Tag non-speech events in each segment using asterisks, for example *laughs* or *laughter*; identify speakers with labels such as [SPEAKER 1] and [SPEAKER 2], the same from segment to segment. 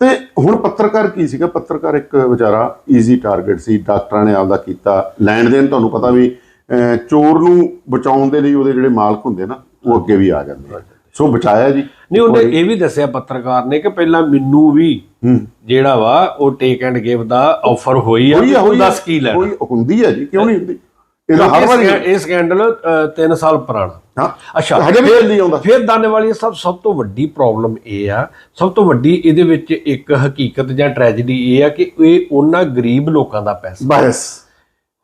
[SPEAKER 1] ਤੇ ਹੁਣ ਪੱਤਰਕਾਰ ਕੀ ਸੀਗਾ? ਪੱਤਰਕਾਰ ਇੱਕ ਵਿਚਾਰਾ ਈਜ਼ੀ ਟਾਰਗੇਟ ਸੀ ਡਾਕਟਰਾਂ ਨੇ ਆਪਦਾ ਕੀਤਾ ਲੈਣ ਦੇਣ ਤੁਹਾਨੂੰ ਪਤਾ ਵੀ ਚੋਰ ਨੂੰ ਬਚਾਉਣ ਦੇ ਲਈ ਉਹਦੇ ਜਿਹੜੇ ਮਾਲਕ ਹੁੰਦੇ ਨਾ ਉਹ ਅੱਗੇ ਵੀ ਆ ਜਾਂਦੇ ਆ। ਸੋ ਬਚਾਇਆ ਜੀ।
[SPEAKER 2] ਨਹੀਂ ਉਹਨੇ ਇਹ ਵੀ ਦੱਸਿਆ ਪੱਤਰਕਾਰ ਨੇ ਕਿ ਪਹਿਲਾਂ ਮੈਨੂੰ ਵੀ ਜਿਹੜਾ ਵਾ ਉਹ ਟੇਕ ਐਂਡ ਗਿਵ ਦਾ ਆਫਰ ਹੋਈ ਆ
[SPEAKER 1] ਆ ਆ।
[SPEAKER 2] ਦੱਸ ਕੀ ਲੈਣਾ
[SPEAKER 1] ਹੁੰਦੀ ਹੈ ਜੀ ਕਿਉਂ ਨਹੀਂ ਹੁੰਦੀ? ਇਹਦਾ ਹਰ ਵਾਰੀ
[SPEAKER 2] ਇਹ- ਸਕੈਂਡਲ 3 ਸਾਲ ਪੁਰਾਣਾ।
[SPEAKER 1] ਹਾਂ
[SPEAKER 2] ਅੱਛਾ
[SPEAKER 1] ਹਜੇ ਵੀ ਚੱਲੀ ਆਉਂਦਾ।
[SPEAKER 2] ਫਿਰ ਦਾਨੇਵਾਲੀ ਸਭ ਸਭ ਤੋਂ ਵੱਡੀ ਪ੍ਰੋਬਲਮ ਇਹ ਆ ਸਭ ਤੋਂ ਵੱਡੀ ਇਹਦੇ ਵਿੱਚ ਇੱਕ ਹਕੀਕਤ ਜਾਂ ਟ੍ਰੈਜੇਡੀ ਇਹ ਆ ਕਿ ਇਹ ਉਹਨਾਂ ਗਰੀਬ ਲੋਕਾਂ ਦਾ ਪੈਸਾ।
[SPEAKER 1] ਬਸ।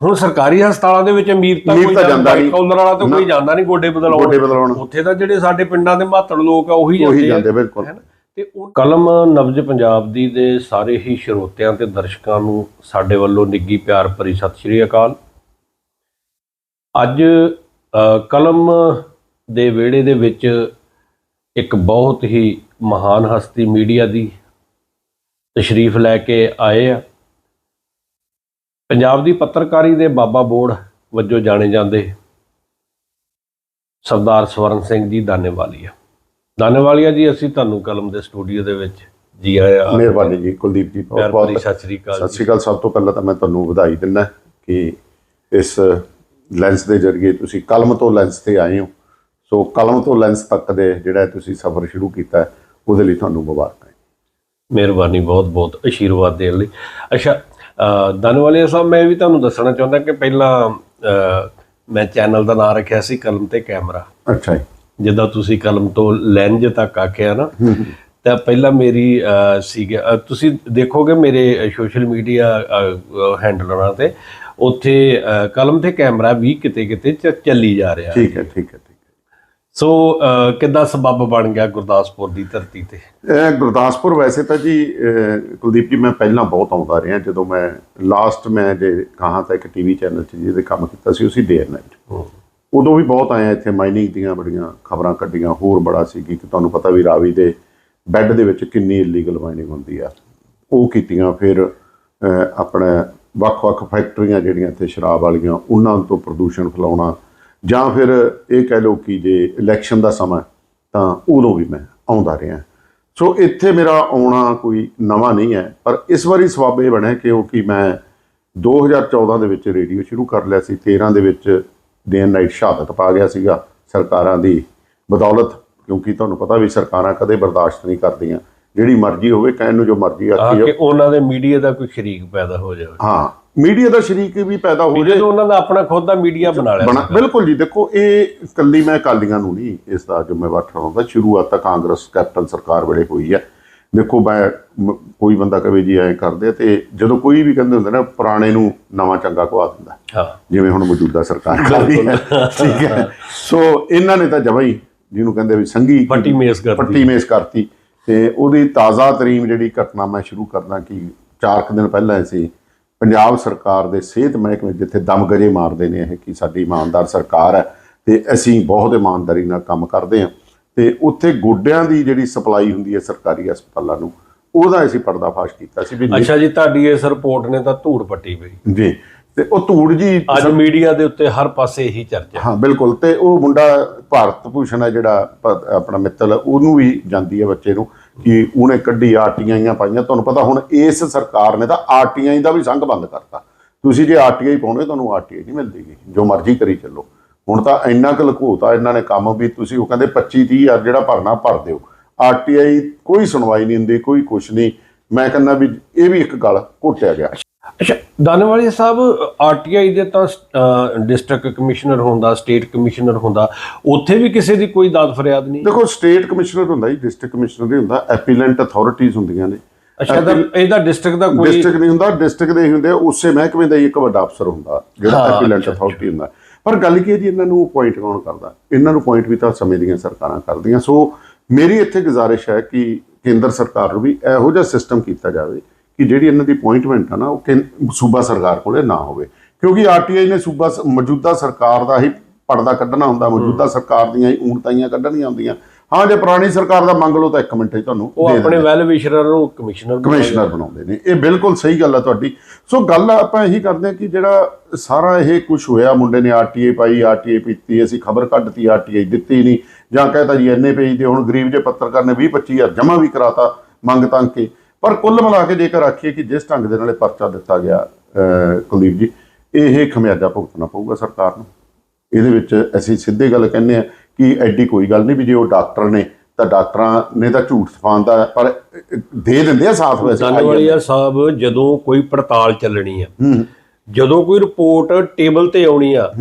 [SPEAKER 2] ਹੁਣ ਸਰਕਾਰੀ ਹਸਪਤਾਲਾਂ ਦੇ ਵਿੱਚ ਅਮੀਰ ਤਾਂ ਕੋਈ
[SPEAKER 1] ਜਾਂਦਾ ਨਹੀਂ।
[SPEAKER 2] ਕਾਲਰ ਵਾਲਾ ਤਾਂ ਕੋਈ ਜਾਂਦਾ ਨਹੀਂ ਗੋਡੇ ਬਦਲਾਉਣ।
[SPEAKER 1] ਗੋਡੇ ਬਦਲਾਉਣ।
[SPEAKER 2] ਉੱਥੇ ਤਾਂ ਜਿਹੜੇ ਸਾਡੇ ਪਿੰਡਾਂ ਦੇ ਮਾਤੜ ਲੋਕ ਆ ਉਹੀ
[SPEAKER 1] ਉਹੀ
[SPEAKER 2] ਜਾਂਦੇ ਆ
[SPEAKER 1] ਜਾਂਦੇ ਬਿਲਕੁਲ।
[SPEAKER 2] ਤੇ ਉਹ ਕਲਮ ਨਬਜ ਪੰਜਾਬ ਦੀ ਦੇ ਸਾਰੇ ਹੀ ਸਰੋਤਿਆਂ ਤੇ ਦਰਸ਼ਕਾਂ ਨੂੰ ਸਾਡੇ ਵੱਲੋਂ ਨਿੱਗੀ ਪਿਆਰ ਭਰੀ ਸਤਿ ਸ਼੍ਰੀ ਅਕਾਲ। ਅੱਜ ਕਲਮ ਦੇ ਵਿਹੜੇ ਦੇ ਵਿੱਚ ਇੱਕ ਬਹੁਤ ਹੀ ਮਹਾਨ ਹਸਤੀ ਮੀਡੀਆ ਦੀ ਤਸ਼ਰੀਫ ਲੈ ਕੇ ਆਏ ਆ। ਪੰਜਾਬ ਦੀ ਪੱਤਰਕਾਰੀ ਦੇ ਬਾਬਾ ਬੋੜ ਵਜੋਂ ਜਾਣੇ ਜਾਂਦੇ ਸਰਦਾਰ ਸਵਰਨ ਸਿੰਘ ਜੀ ਦਾਨੇਵਾਲੀਆ ਦਾਨੇਵਾਲੀਆ ਜੀ ਅਸੀਂ ਤੁਹਾਨੂੰ ਕਲਮ ਦੇ ਸਟੂਡੀਓ ਦੇ ਵਿੱਚ ਜੀ ਆਇਆ
[SPEAKER 1] ਮਿਹਰਬਾਨੀ ਜੀ ਕੁਲਦੀਪ ਜੀ ਬਹੁਤ ਬਹੁਤ
[SPEAKER 2] ਸਤਿ ਸ੍ਰੀ ਅਕਾਲ
[SPEAKER 1] ਸਤਿ ਸ਼੍ਰੀ ਅਕਾਲ। ਸਭ ਤੋਂ ਪਹਿਲਾਂ ਤਾਂ ਮੈਂ ਤੁਹਾਨੂੰ ਵਧਾਈ ਦਿੰਦਾ ਕਿ ਇਸ ਲੈਂਸ ਦੇ ਜ਼ਰੀਏ ਤੁਸੀਂ ਕਲਮ ਤੋਂ ਲੈਂਸ ਤੇ ਆਏ ਹੋ। ਸੋ ਕਲਮ ਤੋਂ ਲੈਂਸ ਤੱਕ ਦੇ ਜਿਹੜਾ ਤੁਸੀਂ ਸਫ਼ਰ ਸ਼ੁਰੂ ਕੀਤਾ ਹੈ, ਉਹਦੇ ਲਈ ਤੁਹਾਨੂੰ ਮੁਬਾਰਕਾਂ
[SPEAKER 2] ਮਿਹਰਬਾਨੀ ਬਹੁਤ ਬਹੁਤ ਅਸ਼ੀਰਵਾਦ ਦੇਣ ਲਈ। ਅੱਛਾ ਦਾਨੇਵਾਲੀਆ ਸਾਹਿਬ ਮੈਂ ਵੀ ਤੁਹਾਨੂੰ ਦੱਸਣਾ ਚਾਹੁੰਦਾ ਕਿ ਪਹਿਲਾਂ ਮੈਂ ਚੈਨਲ ਦਾ ਨਾਮ ਰੱਖਿਆ ਸੀ ਕਲਮ ਤੇ ਕੈਮਰਾ।
[SPEAKER 1] ਅੱਛਾ ਜੀ।
[SPEAKER 2] ਜਿੱਦਾਂ ਤੁਸੀਂ ਕਲਮ ਤੋਂ ਲੈਂਜ ਤੱਕ ਆਖਿਆ ਨਾ ਤਾਂ ਪਹਿਲਾਂ ਮੇਰੀ ਸੀਗਾ ਤੁਸੀਂ ਦੇਖੋਗੇ ਮੇਰੇ ਸੋਸ਼ਲ ਮੀਡੀਆ ਹੈਂਡਲਰਾਂ ਤੇ ਉੱਥੇ ਕਲਮ ਤੇ ਕੈਮਰਾ ਵੀ ਕਿਤੇ ਕਿਤੇ ਚੱਲੀ ਜਾ ਰਿਹਾ
[SPEAKER 1] ਠੀਕ ਹੈ ਠੀਕ ਹੈ ਠੀਕ
[SPEAKER 2] ਸੋ ਅਹ, ਕਿੱਦਾਂ ਸਬੱਬ ਬਣ ਗਿਆ ਗੁਰਦਾਸਪੁਰ ਦੀ ਧਰਤੀ ਤੇ?
[SPEAKER 1] ਹੈ ਇਹ ਗੁਰਦਾਸਪੁਰ ਵੈਸੇ ਤਾਂ ਜੀ ਕੁਲਦੀਪ ਜੀ ਮੈਂ ਪਹਿਲਾਂ ਬਹੁਤ ਆਉਂਦਾ ਰਿਹਾ ਜਦੋਂ ਮੈਂ ਲਾਸਟ ਮੈਂ ਜੇ ਕਹਾਂ ਤਾਂ ਇੱਕ ਟੀਵੀ ਚੈਨਲ 'ਚ ਜਿਹਦੇ ਕੰਮ ਕੀਤਾ ਸੀ ਉਸੇ ਡੇ ਨਾਈਟ ਉਦੋਂ ਵੀ ਬਹੁਤ ਆਇਆ ਇੱਥੇ ਮਾਈਨਿੰਗ ਦੀਆਂ ਬੜੀਆਂ ਖਬਰਾਂ ਕੱਢੀਆਂ ਹੋਰ ਬੜਾ ਸੀ ਕਿ ਤੁਹਾਨੂੰ ਪਤਾ ਵੀ ਰਾਵੀ ਦੇ ਬੈੱਡ ਦੇ ਵਿੱਚ ਕਿੰਨੀ ਇਲੀਗਲ ਮਾਈਨਿੰਗ ਹੁੰਦੀ ਆ। ਉਹ ਕੀਤੀਆਂ ਫਿਰ ਅਹ, ਆਪਣਾ ਵੱਖ-ਵੱਖ ਫੈਕਟਰੀਆਂ ਜਿਹੜੀਆਂ ਇੱਥੇ ਸ਼ਰਾਬ ਵਾਲੀਆਂ ਉਹਨਾਂ ਤੋਂ ਪ੍ਰਦੂਸ਼ਣ ਫੈਲਾਉਣਾ ਜਾਂ ਫਿਰ ਇਹ ਕਹਿ ਲਓ ਕਿ ਜੇ ਇਲੈਕਸ਼ਨ ਦਾ ਸਮਾਂ ਤਾਂ ਉਦੋਂ ਵੀ ਮੈਂ ਆਉਂਦਾ ਰਿਹਾ। ਸੋ ਇੱਥੇ ਮੇਰਾ ਆਉਣਾ ਕੋਈ ਨਵਾਂ ਨਹੀਂ ਹੈ ਪਰ ਇਸ ਵਾਰੀ ਸਵਾਬ ਇਹ ਬਣਿਆ ਕਿਉਂਕਿ ਮੈਂ 2014 ਦੇ ਵਿੱਚ ਰੇਡੀਓ ਸ਼ੁਰੂ ਕਰ ਲਿਆ ਸੀ 13 ਦੇ ਵਿੱਚ ਡੇ ਨਾਈਟ ਸ਼ਹਾਦਤ ਪਾ ਗਿਆ ਸੀਗਾ ਸਰਕਾਰਾਂ ਦੀ ਬਦੌਲਤ। ਕਿਉਂਕਿ ਤੁਹਾਨੂੰ ਪਤਾ ਵੀ ਸਰਕਾਰਾਂ ਕਦੇ ਬਰਦਾਸ਼ਤ ਨਹੀਂ ਕਰਦੀਆਂ। ਜਿਹੜੀ ਮਰਜ਼ੀ ਹੋਵੇ ਕਹਿਣ ਨੂੰ ਜੋ ਮਰਜ਼ੀ ਆਖੀ
[SPEAKER 2] ਕਿ
[SPEAKER 1] ਜਾਓ।
[SPEAKER 2] ਉਹਨਾਂ ਦੇ ਮੀਡੀਆ ਦਾ ਕੋਈ ਸ਼ਰੀਕ ਪੈਦਾ ਹੋ ਜਾਵੇ।
[SPEAKER 1] ਹਾਂ ਮੀਡੀਆ ਦਾ ਸ਼ਰੀਕ ਵੀ ਪੈਦਾ ਹੋ ਜਾਏ
[SPEAKER 2] ਜਦੋਂ ਉਹਨਾਂ ਦਾ ਆਪਣਾ ਖੁਦ ਦਾ ਮੀਡੀਆ ਬਣਾ ਲਿਆ।
[SPEAKER 1] ਬਿਲਕੁਲ ਜੀ ਦੇਖੋ ਇਹ ਇਕੱਲੀ ਮੈਂ ਅਕਾਲੀਆਂ ਨੂੰ ਨਹੀਂ ਇਸ ਦਾ ਜ਼ਿੰਮੇਵਾਰ ਠਹਿਰਾਉਂਦਾ। ਸ਼ੁਰੂਆਤ ਤਾਂ ਕਾਂਗਰਸ ਕੈਪਟਨ ਸਰਕਾਰ ਵੇਲੇ ਹੋਈ ਹੈ। ਦੇਖੋ ਮੈਂ ਕੋਈ ਬੰਦਾ ਕਵੇ ਜੀ ਐਂ ਕਰਦੇ ਤੇ ਜਦੋਂ ਕੋਈ ਵੀ ਕਹਿੰਦੇ ਹੁੰਦੇ ਨਾ ਪੁਰਾਣੇ ਨੂੰ ਨਵਾਂ ਚੰਗਾ ਕਵਾ ਦਿੰਦਾ।
[SPEAKER 2] ਹਾਂ।
[SPEAKER 1] ਜਿਵੇਂ ਹੁਣ ਮੌਜੂਦਾ ਸਰਕਾਰ ਕਰ ਰਹੀ ਹੈ। ਠੀਕ ਹੈ। *laughs* ਸੋ ਇਹਨਾਂ ਨੇ ਤਾਂ ਜਮਾਂ ਹੀ ਜਿਹਨੂੰ ਕਹਿੰਦੇ ਵੀ ਸੰਗੀ
[SPEAKER 2] ਪੱਟੀ ਮੇਸ ਕਰਦੀ
[SPEAKER 1] ਪੱਟੀ ਮੇਸ ਕਰਤੀ। ਤੇ ਉਹਦੀ ਤਾਜ਼ਾ ਤਰੀਮ ਜਿਹੜੀ ਘਟਨਾ ਮੈਂ ਸ਼ੁਰੂ ਕਰਦਾ ਕਿ ਚਾਰ ਕੁ ਦਿਨ ਪਹਿਲਾਂ ਸੀ। ਪੰਜਾਬ ਸਰਕਾਰ ਦੇ ਸਿਹਤ ਮਹਿਕਮੇ ਜਿੱਥੇ ਦਮ ਗਜੇ ਮਾਰਦੇ ਨੇ ਇਹ ਕਿ ਸਾਡੀ ਇਮਾਨਦਾਰ ਸਰਕਾਰ ਹੈ ਤੇ ਅਸੀਂ ਬਹੁਤ ਇਮਾਨਦਾਰੀ ਨਾਲ ਕੰਮ ਕਰਦੇ ਹਾਂ। ਤੇ ਉੱਥੇ ਗੋਡਿਆਂ ਦੀ ਜਿਹੜੀ ਸਪਲਾਈ ਹੁੰਦੀ ਹੈ ਸਰਕਾਰੀ ਹਸਪਤਾਲਾਂ ਨੂੰ ਉਹਦਾ ਅਸੀਂ ਪਰਦਾਫਾਸ਼ ਕੀਤਾ ਸੀ ਵੀ
[SPEAKER 2] ਅੱਛਾ ਜੀ ਤੁਹਾਡੀ ਇਸ ਰਿਪੋਰਟ ਨੇ ਤਾਂ ਧੂੜ ਪੱਟੀ ਪਈ।
[SPEAKER 1] ਜੀ ਤੇ ਉਹ ਧੂੜ ਜੀ
[SPEAKER 2] ਅੱਜ ਮੀਡੀਆ ਦੇ ਉੱਤੇ ਹਰ ਪਾਸੇ ਇਹੀ ਚਰਚਾ
[SPEAKER 1] ਹਾਂ। ਬਿਲਕੁਲ। ਤੇ ਉਹ ਮੁੰਡਾ ਭਾਰਤ ਭੂਸ਼ਣ ਹੈ ਜਿਹੜਾ ਆਪਣਾ ਮਿੱਤਲ ਉਹਨੂੰ ਵੀ ਜਾਂਦੀ ਹੈ ਬੱਚੇ ਨੂੰ ਕਿ ਉਹਨੇ ਕੱਢੀ ਆਰਟੀਆਈਆਂ ਪਾਈਆਂ। ਤੁਹਾਨੂੰ ਪਤਾ ਹੁਣ ਇਸ ਸਰਕਾਰ ਨੇ ਤਾਂ ਆਰਟੀਆਈ ਦਾ ਵੀ ਸੰਘ ਬੰਦ ਕਰਤਾ। ਤੁਸੀਂ ਜੇ ਆਰਟੀਆਈ ਪਾਉਣੇ ਤੁਹਾਨੂੰ ਆਰਟੀਆਈ ਨਹੀਂ ਮਿਲਦੀਗੀ ਜੋ ਮਰਜ਼ੀ ਕਰੀ ਚੱਲੋ। ਹੁਣ ਤਾਂ ਇੰਨਾ ਕੁ ਲਕੋਤਾ ਇਹਨਾਂ ਨੇ ਕੰਮ ਵੀ ਤੁਸੀਂ ਉਹ ਕਹਿੰਦੇ 25 30 ਹਜ਼ਾਰ ਜਿਹੜਾ ਭਰਨਾ ਭਰ ਦਿਓ। ਆਰਟੀਆਈ ਕੋਈ ਸੁਣਵਾਈ ਨਹੀਂ ਹੁੰਦੀ ਕੋਈ ਕੁਛ ਨਹੀਂ। ਮੈਂ ਕਹਿੰਦਾ ਵੀ ਇਹ ਵੀ ਇੱਕ ਗੱਲ ਘੋਟਿਆ ਗਿਆ।
[SPEAKER 2] ਅੱਛਾ ਦਾਨੇਵਾਲੀ ਸਾਹਿਬ ਆਰਟੀਆਈ ਦੇ ਤਾਂ ਡਿਸਟ੍ਰਿਕਟ ਕਮਿਸ਼ਨਰ ਹੁੰਦਾ ਸਟੇਟ ਕਮਿਸ਼ਨਰ ਹੁੰਦਾ ਉੱਥੇ ਵੀ ਕਿਸੇ ਦੀ ਕੋਈ ਦਾਦ ਫਰਿਆਦ ਨਹੀਂ?
[SPEAKER 1] ਦੇਖੋ ਸਟੇਟ ਕਮਿਸ਼ਨਰ ਹੁੰਦਾ ਜੀ ਡਿਸਟ੍ਰਿਕਟ ਕਮਿਸ਼ਨਰ ਨਹੀਂ ਹੁੰਦਾ ਐਪੀਲੈਂਟ ਅਥਾਰਟੀਆਂ ਹੁੰਦੀਆਂ ਨੇ।
[SPEAKER 2] ਅੱਛਾ ਤਾਂ ਇਹਦਾ ਡਿਸਟ੍ਰਿਕਟ ਦਾ ਕੋਈ
[SPEAKER 1] ਡਿਸਟ੍ਰਿਕਟ ਨਹੀਂ ਹੁੰਦਾ ਡਿਸਟ੍ਰਿਕਟ ਦੇ ਹੁੰਦੇ ਉਸੇ ਮਹਿਕਮੇ ਦਾ ਹੀ ਇੱਕ ਵੱਡਾ ਅਫਸਰ ਹੁੰਦਾ ਜਿਹੜਾ ਐਪੀਲੈਂਟ ਅਥਾਰਟੀ ਹੁੰਦਾ। ਪਰ ਗੱਲ ਕੀ ਹੈ ਜੀ ਇਹਨਾਂ ਨੂੰ ਪੁਆਇੰਟ ਕੌਣ ਕਰਦਾ? ਇਹਨਾਂ ਨੂੰ ਪੁਆਇੰਟ ਵੀ ਤਾਂ ਸਮੇਂ ਦੀਆਂ ਸਰਕਾਰਾਂ ਕਰਦੀਆਂ। ਸੋ ਮੇਰੀ ਇੱਥੇ ਗੁਜ਼ਾਰਿਸ਼ ਹੈ ਕਿ ਕੇਂਦਰ ਸਰਕਾਰ ਨੂੰ ਵੀ ਇਹੋ ਜਿਹਾ ਸਿਸਟਮ ਕੀਤਾ ਜਾਵੇ ਕਿ ਜਿਹੜੀ ਇਹਨਾਂ ਦੀ ਅਪਾਇੰਟਮੈਂਟ ਆ ਨਾ ਉਹ ਸੂਬਾ ਸਰਕਾਰ ਕੋਲੇ ਨਾ ਹੋਵੇ। ਕਿਉਂਕਿ ਆਰਟੀਆਈ ਨੇ ਸੂਬਾ ਮੌਜੂਦਾ ਸਰਕਾਰ ਦਾ ਹੀ ਪਰਦਾ ਕੱਢਣਾ ਹੁੰਦਾ ਮੌਜੂਦਾ ਸਰਕਾਰ ਦੀਆਂ ਹੀ ਊਣਤਾਈਆਂ ਕੱਢਣੀਆਂ ਹੁੰਦੀਆਂ। ਹਾਂ ਜੇ ਪੁਰਾਣੀ ਸਰਕਾਰ ਦਾ ਮੰਗ ਲਓ ਤਾਂ ਇੱਕ ਮਿੰਟ ਹੀ ਤੁਹਾਨੂੰ
[SPEAKER 2] ਉਹ ਆਪਣੇ ਵੈਲ ਵਿਸ਼ਰਰ ਨੂੰ ਕਮਿਸ਼ਨਰ
[SPEAKER 1] ਕਮਿਸ਼ਨਰ ਬਣਾਉਂਦੇ ਨੇ। ਇਹ ਬਿਲਕੁਲ ਸਹੀ ਗੱਲ ਆ ਤੁਹਾਡੀ। ਸੋ ਗੱਲ ਆਪਾਂ ਇਹੀ ਕਰਦੇ ਆ ਕਿ ਜਿਹੜਾ ਸਾਰਾ ਇਹ ਕੁਝ ਹੋਇਆ ਮੁੰਡੇ ਨੇ ਆਰਟੀਏ ਪਾਈ ਆਰਟੀਏ ਪੀਤੀ ਅਸੀਂ ਖਬਰ ਕੱਢਤੀ ਆਰਟੀਏ ਦਿੱਤੀ ਨਹੀਂ। ਜਾਂ ਕਹਤਾ ਜੀ ਐਨੇ ਪੇਜ ਦੇ ਹੁਣ ਗਰੀਬ ਜੇ ਪੱਤਰਕਾਰ ਨੇ 20 25000 ਜਮ੍ਹਾਂ ਵੀ ਕਰਾਤਾ ਮੰਗ ਤੰਗ ਕੇ। ਪਰ ਕੁੱਲ ਮਿਲਾ ਕੇ ਜੇਕਰ ਆਖੀਏ ਕਿ ਜਿਸ ਢੰਗ ਦੇ ਨਾਲ ਇਹ ਪਰਚਾ ਦਿੱਤਾ ਗਿਆ ਕੁਲਦੀਪ ਜੀ ਇਹ ਖਮਿਆਜਾ ਭੁਗਤਣਾ ਪਊਗਾ ਸਰਕਾਰ ਨੂੰ। ਇਹਦੇ ਵਿੱਚ ਅਸੀਂ ਸਿੱਧੇ ਗੱਲ ਕਹਿੰਦੇ ਆ ਕਿ ਐਡੀ ਕੋਈ ਗੱਲ ਨਹੀਂ ਵੀ ਜੇ ਉਹ ਡਾਕਟਰ ਨੇ ਤਾਂ ਡਾਕਟਰਾਂ ਨੇ ਤਾਂ ਝੂਠ ਸਫਾਉਂਦਾ ਹੈ, ਪਰ ਦੇ ਦਿੰਦੇ ਆ ਸਾਥ ਵੈਸੇ।
[SPEAKER 2] ਦਾਨੇਵਾਲੀਆ ਸਾਹਿਬ ਜਦੋਂ ਕੋਈ ਪੜਤਾਲ ਚੱਲਣੀ ਆ ਜਦੋਂ ਕੋਈ ਰਿਪੋਰਟ ਟੇਬਲ ਤੇ ਆਉਣੀ ਆ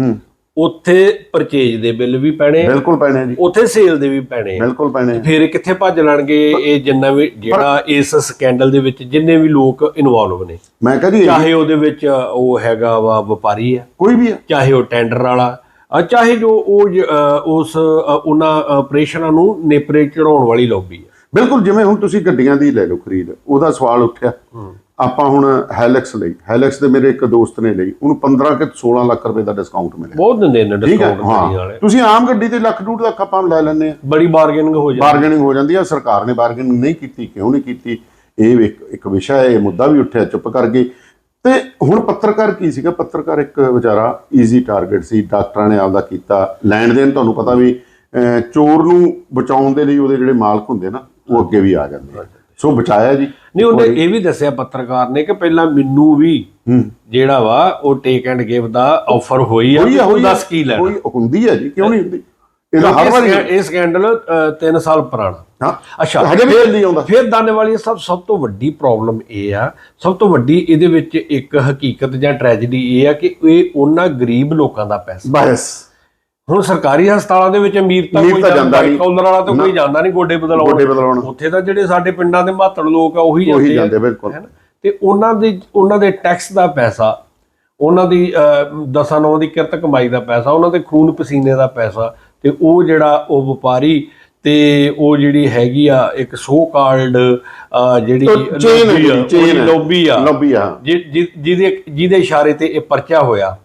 [SPEAKER 2] ਉੱਥੇ ਪਰਚੇਜ ਦੇ ਬਿੱਲ ਵੀ ਪੈਣੇ।
[SPEAKER 1] ਬਿਲਕੁਲ ਪੈਣੇ ਜੀ।
[SPEAKER 2] ਉੱਥੇ ਸੇਲ ਦੇ ਵੀ ਪੈਣੇ।
[SPEAKER 1] ਬਿਲਕੁਲ ਪੈਣੇ।
[SPEAKER 2] ਫਿਰ ਕਿੱਥੇ ਭੱਜ ਲੈਣਗੇ? ਇਹ ਜਿੰਨਾ ਵੀ ਜਿਹੜਾ ਇਸ ਸਕੈਂਡਲ ਦੇ ਵਿੱਚ ਜਿੰਨੇ ਵੀ ਲੋਕ ਇਨਵੋਲਵ ਨੇ।
[SPEAKER 1] ਮੈਂ ਕਹਾਂ ਜੀ
[SPEAKER 2] ਚਾਹੇ ਉਹਦੇ ਵਿੱਚ ਉਹ ਹੈਗਾ ਵਾ ਵਪਾਰੀ ਆ।
[SPEAKER 1] ਕੋਈ ਵੀ ਆ।
[SPEAKER 2] ਚਾਹੇ ਉਹ ਟੈਂਡਰ ਵਾਲਾ। ਚਾਹੇ ਜੋ ਉਹ ਉਸ ਉਹਨਾਂ ਆਪਰੇਸ਼ਨਾਂ ਨੂੰ ਨੇਪਰੇ ਚੜਾਉਣ ਵਾਲੀ ਲੌਬੀ ਆ।
[SPEAKER 1] ਬਿਲਕੁਲ ਜਿਵੇਂ ਹੁਣ ਤੁਸੀਂ ਗੱਡੀਆਂ ਦੀ ਲੈ ਲਓ ਖਰੀਦ ਉਹਦਾ ਸਵਾਲ ਉੱਠਿਆ। ਆਪਾਂ ਹੁਣ ਹੈਲੈਕਸ ਲਈ ਹੈਲੈਕਸ ਦੇ ਮੇਰੇ ਇੱਕ ਦੋਸਤ ਨੇ ਲਈ ਉਹਨੂੰ 15 ਕਿ 16 ਲੱਖ ਰੁਪਏ ਦਾ ਡਿਸਕਾਊਂਟ ਮਿਲਿਆ।
[SPEAKER 2] ਬਹੁਤ ਦਿੰਦੇ ਨੇ
[SPEAKER 1] ਠੀਕ ਹੈ?
[SPEAKER 2] ਡਿਸਕਾਊਂਟ ਵਾਲੇ।
[SPEAKER 1] ਤੁਸੀਂ ਆਮ ਗੱਡੀ ਤੇ ਲੱਖ ਡੂਢ ਲੱਖ ਆਪਾਂ ਲੈ ਲੈਂਦੇ ਆ
[SPEAKER 2] ਬੜੀ ਬਾਰਗੇਨਿੰਗ ਹੋ ਜਾਂਦੀ
[SPEAKER 1] ਬਾਰਗੇਨਿੰਗ ਹੋ ਜਾਂਦੀ ਆ ਸਰਕਾਰ ਨੇ ਬਾਰਗੇਨਿੰਗ ਨਹੀਂ ਕੀਤੀ ਕਿਉਂ ਨਹੀਂ ਕੀਤੀ? ਇਹ ਇੱਕ ਇੱਕ ਵਿਸ਼ਾ ਹੈ ਇਹ ਮੁੱਦਾ ਵੀ ਉੱਠਿਆ ਚੁੱਪ ਕਰ ਗਏ ਤੇ ਹੁਣ ਪੱਤਰਕਾਰ ਕੀ ਸੀਗਾ? ਪੱਤਰਕਾਰ ਇੱਕ ਵਿਚਾਰਾ ਈਜ਼ੀ ਟਾਰਗੇਟ ਸੀ ਡਾਕਟਰਾਂ ਨੇ ਆਪਦਾ ਕੀਤਾ। ਲੈਣ ਦੇਣ ਤੁਹਾਨੂੰ ਪਤਾ ਵੀ ਚੋਰ ਨੂੰ ਬਚਾਉਣ ਦੇ ਲਈ ਉਹਦੇ ਜਿਹੜੇ ਮਾਲਕ ਹੁੰਦੇ ਨਾ ਉਹ ਅੱਗੇ ਵੀ ਆ ਜਾਂਦੇ। ਸੋ ਬਚਾਇਆ ਜੀ।
[SPEAKER 2] ਨਹੀਂ ਉਹਨੇ ਇਹ ਵੀ ਦੱਸਿਆ ਪੱਤਰਕਾਰ ਨੇ ਕਿ ਪਹਿਲਾਂ ਮੈਨੂੰ ਵੀ ਜਿਹੜਾ ਵਾ ਉਹ ਟੇਕ ਐਂਡ ਗਿਵ ਦਾ ਆਫਰ ਹੋਈ ਆ
[SPEAKER 1] ਹੋਈ
[SPEAKER 2] ਦੱਸ ਕੀ ਲੈਣਾ।
[SPEAKER 1] ਹੋਈ ਹੁੰਦੀ ਹੈ ਜੀ ਕਿਉਂ ਨਹੀਂ ਹੁੰਦੀ? ਇਹਦਾ ਹਰ ਵਾਰੀ
[SPEAKER 2] ਇਹ- ਸਕੈਂਡਲ 3 ਸਾਲ ਪੁਰਾਣਾ।
[SPEAKER 1] ਹਾਂ
[SPEAKER 2] ਅੱਛਾ
[SPEAKER 1] ਹਜੇ ਵੀ ਆਉਂਦਾ।
[SPEAKER 2] ਫਿਰ ਦਾਨੇਵਾਲੀ ਸਭ ਸਭ ਤੋਂ ਵੱਡੀ ਪ੍ਰੋਬਲਮ ਇਹ ਆ ਸਭ ਤੋਂ ਵੱਡੀ ਇਹਦੇ ਵਿੱਚ ਇੱਕ ਹਕੀਕਤ ਜਾਂ ਟ੍ਰੈਜੇਡੀ ਇਹ ਆ ਕਿ ਇਹ ਉਹਨਾਂ ਗਰੀਬ ਲੋਕਾਂ ਦਾ ਪੈਸਾ।
[SPEAKER 1] ਬਸ।
[SPEAKER 2] ਹੁਣ ਸਰਕਾਰੀ ਹਸਪਤਾਲਾਂ ਦੇ ਵਿੱਚ ਅਮੀਰ ਤਾਂ
[SPEAKER 1] ਅਮੀਰ
[SPEAKER 2] ਕੋਈ
[SPEAKER 1] ਤਾਂ
[SPEAKER 2] ਜਾਂਦਾ ਨਹੀਂ। ਕਾਲਰ ਵਾਲਾ ਤਾਂ ਕੋਈ ਜਾਂਦਾ ਨਹੀਂ ਗੋਡੇ ਬਦਲਾਉਣ।
[SPEAKER 1] ਗੋਡੇ ਬਦਲਾਉਣ।
[SPEAKER 2] ਉੱਥੇ ਤਾਂ ਜਿਹੜੇ ਸਾਡੇ ਪਿੰਡਾਂ ਦੇ ਮਾਤੜ ਲੋਕ ਆ ਉਹੀ
[SPEAKER 1] ਉਹੀ
[SPEAKER 2] ਜਾਂਦੇ ਆ।
[SPEAKER 1] ਜਾਂਦੇ ਬਿਲਕੁਲ।
[SPEAKER 2] ਹੈਨਾ? ਤੇ ਉਹਨਾਂ ਦੇ ਉਹਨਾਂ ਦੇ ਟੈਕਸ ਦਾ ਪੈਸਾ ਉਹਨਾਂ ਦੀ ਅਹ, ਦਸਾਂ ਨੌਂ ਦੀ ਕਿਰਤ ਕਮਾਈ ਦਾ ਪੈਸਾ ਉਹਨਾਂ ਦੇ ਖੂਨ ਪਸੀਨੇ ਦਾ ਪੈਸਾ ਤੇ ਉਹ ਜਿਹੜਾ ਉਹ ਵਪਾਰੀ ਤੇ ਉਹ ਜਿਹੜੀ ਹੈਗੀ ਆ ਇੱਕ ਸੋ ਕਾਲਡ ਜਿਹੜੀ
[SPEAKER 1] ਹੈ
[SPEAKER 2] lobby ਆ,
[SPEAKER 1] ਚੇਨ।
[SPEAKER 2] ਲੌਬੀ ਆ।
[SPEAKER 1] ਲੱਭੀ ਆ।
[SPEAKER 2] ਜਿ- ਜਿ- ਜਿਹਦੇ ਜਿਹਦੇ ਇਸ਼ਾਰੇ ਤੇ ਇਹ ਪਰਚਾ ਹੋਇਆ।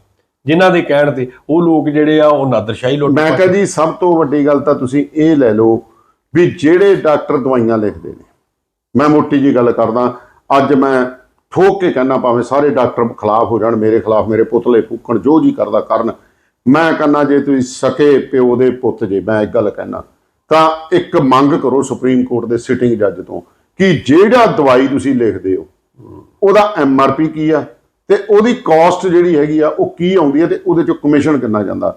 [SPEAKER 2] ਜਿਨ੍ਹਾਂ ਦੇ ਕਹਿਣ ਤੇ ਉਹ ਲੋਕ ਜਿਹੜੇ ਆ ਉਹ ਨਾਦਰਸ਼ਾਹੀ ਲੁੱਟ
[SPEAKER 1] ਮੈਂ ਕਹਾਂ ਜੀ ਸਭ ਤੋਂ ਵੱਡੀ ਗੱਲ ਤਾਂ ਤੁਸੀਂ ਇਹ ਲੈ ਲਓ ਵੀ ਜਿਹੜੇ ਡਾਕਟਰ ਦਵਾਈਆਂ ਲਿਖਦੇ ਨੇ। ਮੈਂ ਮੋਟੀ ਜੀ ਗੱਲ ਕਰਦਾ ਅੱਜ ਮੈਂ ਠੋਕ ਕੇ ਕਹਿਣਾ ਭਾਵੇਂ ਸਾਰੇ ਡਾਕਟਰ ਖਿਲਾਫ ਹੋ ਜਾਣ ਮੇਰੇ ਖਿਲਾਫ ਮੇਰੇ ਪੁੱਤਲੇ ਫੂਕਣ ਜੋ ਜੀ ਕਰਦਾ ਕਰਨ। ਮੈਂ ਕਹਿੰਦਾ ਜੇ ਤੁਸੀਂ ਸਕੇ ਪਿਓ ਦੇ ਪੁੱਤ ਜੇ ਮੈਂ ਇੱਕ ਗੱਲ ਕਹਿਣਾ ਤਾਂ ਇੱਕ ਮੰਗ ਕਰੋ ਸੁਪਰੀਮ ਕੋਰਟ ਦੇ ਸਿਟਿੰਗ ਜੱਜ ਤੋਂ ਕਿ ਜਿਹੜਾ ਦਵਾਈ ਤੁਸੀਂ ਲਿਖਦੇ ਹੋ ਉਹਦਾ ਐਮ ਆਰ ਪੀ ਕੀ ਆ? ਤੇ ਉਹਦੀ ਕਾਸਟ ਜਿਹੜੀ ਹੈਗੀ ਆ ਉਹ ਕੀ ਆਉਂਦੀ ਹੈ ਤੇ ਉਹਦੇ ਚੋਂ ਕਮਿਸ਼ਨ ਕਿੰਨਾ ਜਾਂਦਾ?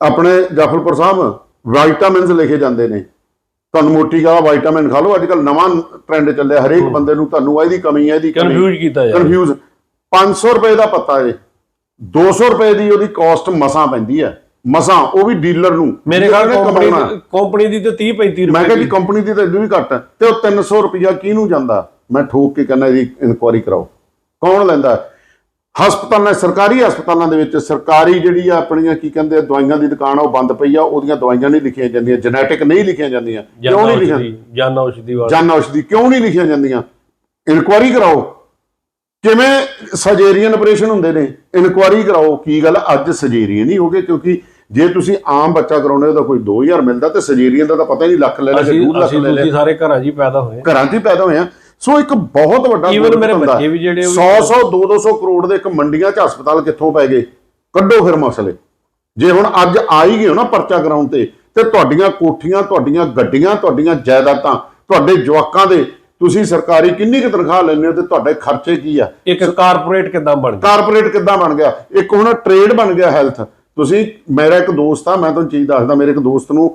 [SPEAKER 1] ਆਪਣੇ ਜਾਫਰਪੁਰ ਸਾਹਿਬ ਵਿਟਾਮਿਨਸ ਲਿਖੇ ਜਾਂਦੇ ਨੇ। ਤੁਹਾਨੂੰ ਮੋਟੀ ਗਾ ਵਿਟਾਮਿਨ ਖਾ ਲਓ ਅੱਜ ਕੱਲ ਨਵਾਂ ਟ੍ਰੈਂਡ ਚੱਲਿਆ ਹਰੇਕ ਬੰਦੇ ਨੂੰ ਤੁਹਾਨੂੰ ਇਹਦੀ ਕਮੀ ਹੈ ਇਹਦੀ ਕਮੀ।
[SPEAKER 2] ਕਨਫਿਊਜ਼ ਕੀਤਾ ਜਾ
[SPEAKER 1] ਕਨਫਿਊਜ਼ 500 ਰੁਪਏ ਦਾ ਪੱਤਾ ਹੈ 200 ਰੁਪਏ ਦੀ ਉਹਦੀ ਕਾਸਟ ਮਸਾਂ ਪੈਂਦੀ ਹੈ ਮਸਾਂ ਉਹ ਵੀ ਡੀਲਰ ਨੂੰ।
[SPEAKER 2] ਮੇਰੇ ਖਿਆਲ ਕੰਪਨੀ ਕੰਪਨੀ ਦੀ ਤੇ 30 35
[SPEAKER 1] ਮੈਂ
[SPEAKER 2] ਰੁਪਏ
[SPEAKER 1] ਕਿਹਾ ਜੀ ਕੰਪਨੀ ਦੀ ਤਾਂ ਇਹਦੋਂ ਵੀ ਘੱਟ ਹੈ ਤੇ ਉਹ 300 ਰੁਪਇਆ ਕਿਹਨੂੰ ਜਾਂਦਾ? ਮੈਂ ਠੋਕ ਕੇ ਕਹਿੰਦਾ ਇਹਦੀ ਇਨਕੁਆਰੀ ਕਰਾਓ। ਕੌਣ ਲੈਂਦਾ? ਹਸਪਤਾਲਾਂ ਸਰਕਾਰੀ ਹਸਪਤਾਲਾਂ ਦੇ ਵਿੱਚ ਸਰਕਾਰੀ ਜਿਹੜੀ ਆ ਆਪਣੀਆਂ ਕੀ ਕਹਿੰਦੇ ਆ ਦਵਾਈਆਂ ਦੀ ਦੁਕਾਨ ਆ ਉਹ ਬੰਦ ਪਈ ਆ ਉਹਦੀਆਂ ਦਵਾਈਆਂ ਨਹੀਂ ਲਿਖੀਆਂ ਜਾਂਦੀਆਂ ਜੈਨੇਟਿਕ ਨਹੀਂ ਲਿਖੀਆਂ ਜਾਂਦੀਆਂ। ਕਿਉਂ ਨਹੀਂ ਲਿਖੀਆਂ?
[SPEAKER 2] ਜਾਨ ਔਸ਼ਧੀ ਵਾਲਾ।
[SPEAKER 1] ਜਨ ਔਸ਼ਧੀ ਕਿਉਂ ਨਹੀਂ ਲਿਖੀਆਂ ਜਾਂਦੀਆਂ? ਇਨਕੁਆਰੀ ਕਰਾਓ। ਕਿਵੇਂ ਸਰਜਰੀਅਨ ਆਪਰੇਸ਼ਨ ਹੁੰਦੇ ਨੇ? ਇਨਕੁਆਰੀ ਕਰਾਓ। ਕੀ ਗੱਲ? ਅੱਜ ਸਰਜਰੀਅਨ ਹੀ ਹੋਗੇ ਕਿਉਂਕਿ ਜੇ ਤੁਸੀਂ ਆਮ ਬੱਚਾ ਕਰਾਉਣੇ ਉਹਦਾ ਕੋਈ 2000 ਮਿਲਦਾ ਤੇ ਸਰਜਰੀਅਨ ਦਾ ਤਾਂ ਪਤਾ ਹੀ ਨਹੀਂ ਲੱਖ ਲੈ ਲੈ
[SPEAKER 2] ਅਸੀਂ
[SPEAKER 1] 2 ਲੱਖ
[SPEAKER 2] ਅਸੀਂ
[SPEAKER 1] ਲੈ ਲੈ।
[SPEAKER 2] ਤੁਸੀਂ ਸਾਰੇ ਘਰਾਂ 'ਚ ਹੀ ਪੈਦਾ ਹੋਏ
[SPEAKER 1] ਘਰਾਂ 'ਚ ਹੀ ਪੈਦਾ ਹੋਏ ਆ ਸੋ ਇੱਕ ਬਹੁਤ ਵੱਡਾ ਦੁੱਖ
[SPEAKER 2] ਮੇਰੇ। ਬੱਚੇ ਵੀ ਜਿਹੜੇ ਉਹ
[SPEAKER 1] 100 100 2 200 ਕਰੋੜ ਦੇ ਇੱਕ ਮੰਡੀਆਂ 'ਚ ਹਸਪਤਾਲ ਕਿੱਥੋਂ ਪੈ ਗਏ? ਕੱਢੋ ਫਿਰ ਮਸਲੇ। ਜੇ ਹੁਣ ਅੱਜ ਆ ਹੀ ਗਏ ਹੋ ਨਾ ਪਰਚਾ ਕਰਾਉਣ ਤੇ ਤੇ ਤੁਹਾਡੀਆਂ ਕੋਠੀਆਂ ਤੁਹਾਡੀਆਂ ਗੱਡੀਆਂ ਤੁਹਾਡੀਆਂ ਜਾਇਦਾਦਾਂ ਤੁਹਾਡੇ ਜਵਾਕਾਂ ਦੇ ਤੁਸੀਂ ਸਰਕਾਰੀ ਕਿੰਨੀ ਕੁ ਤਨਖਾਹ ਲੈਂਦੇ ਹੋ ਤੇ ਤੁਹਾਡੇ ਖਰਚੇ ਕੀ ਆ?
[SPEAKER 2] ਇੱਕ ਕਾਰਪੋਰੇਟ ਕਿਦਾਂ ਬਣ ਗਿਆ?
[SPEAKER 1] ਕਾਰਪੋਰੇਟ ਕਿੱਦਾਂ ਬਣ ਗਿਆ? ਇੱਕ ਹੁਣ ਟ੍ਰੇਡ ਬਣ ਗਿਆ ਹੈਲਥ ਤੁਸੀਂ ਮੇਰਾ ਇੱਕ ਦੋਸਤ ਆ ਮੈਂ ਤੁਹਾਨੂੰ ਚੀਜ਼ ਦੱਸਦਾ ਮੇਰੇ ਇੱਕ ਦੋਸਤ ਨੂੰ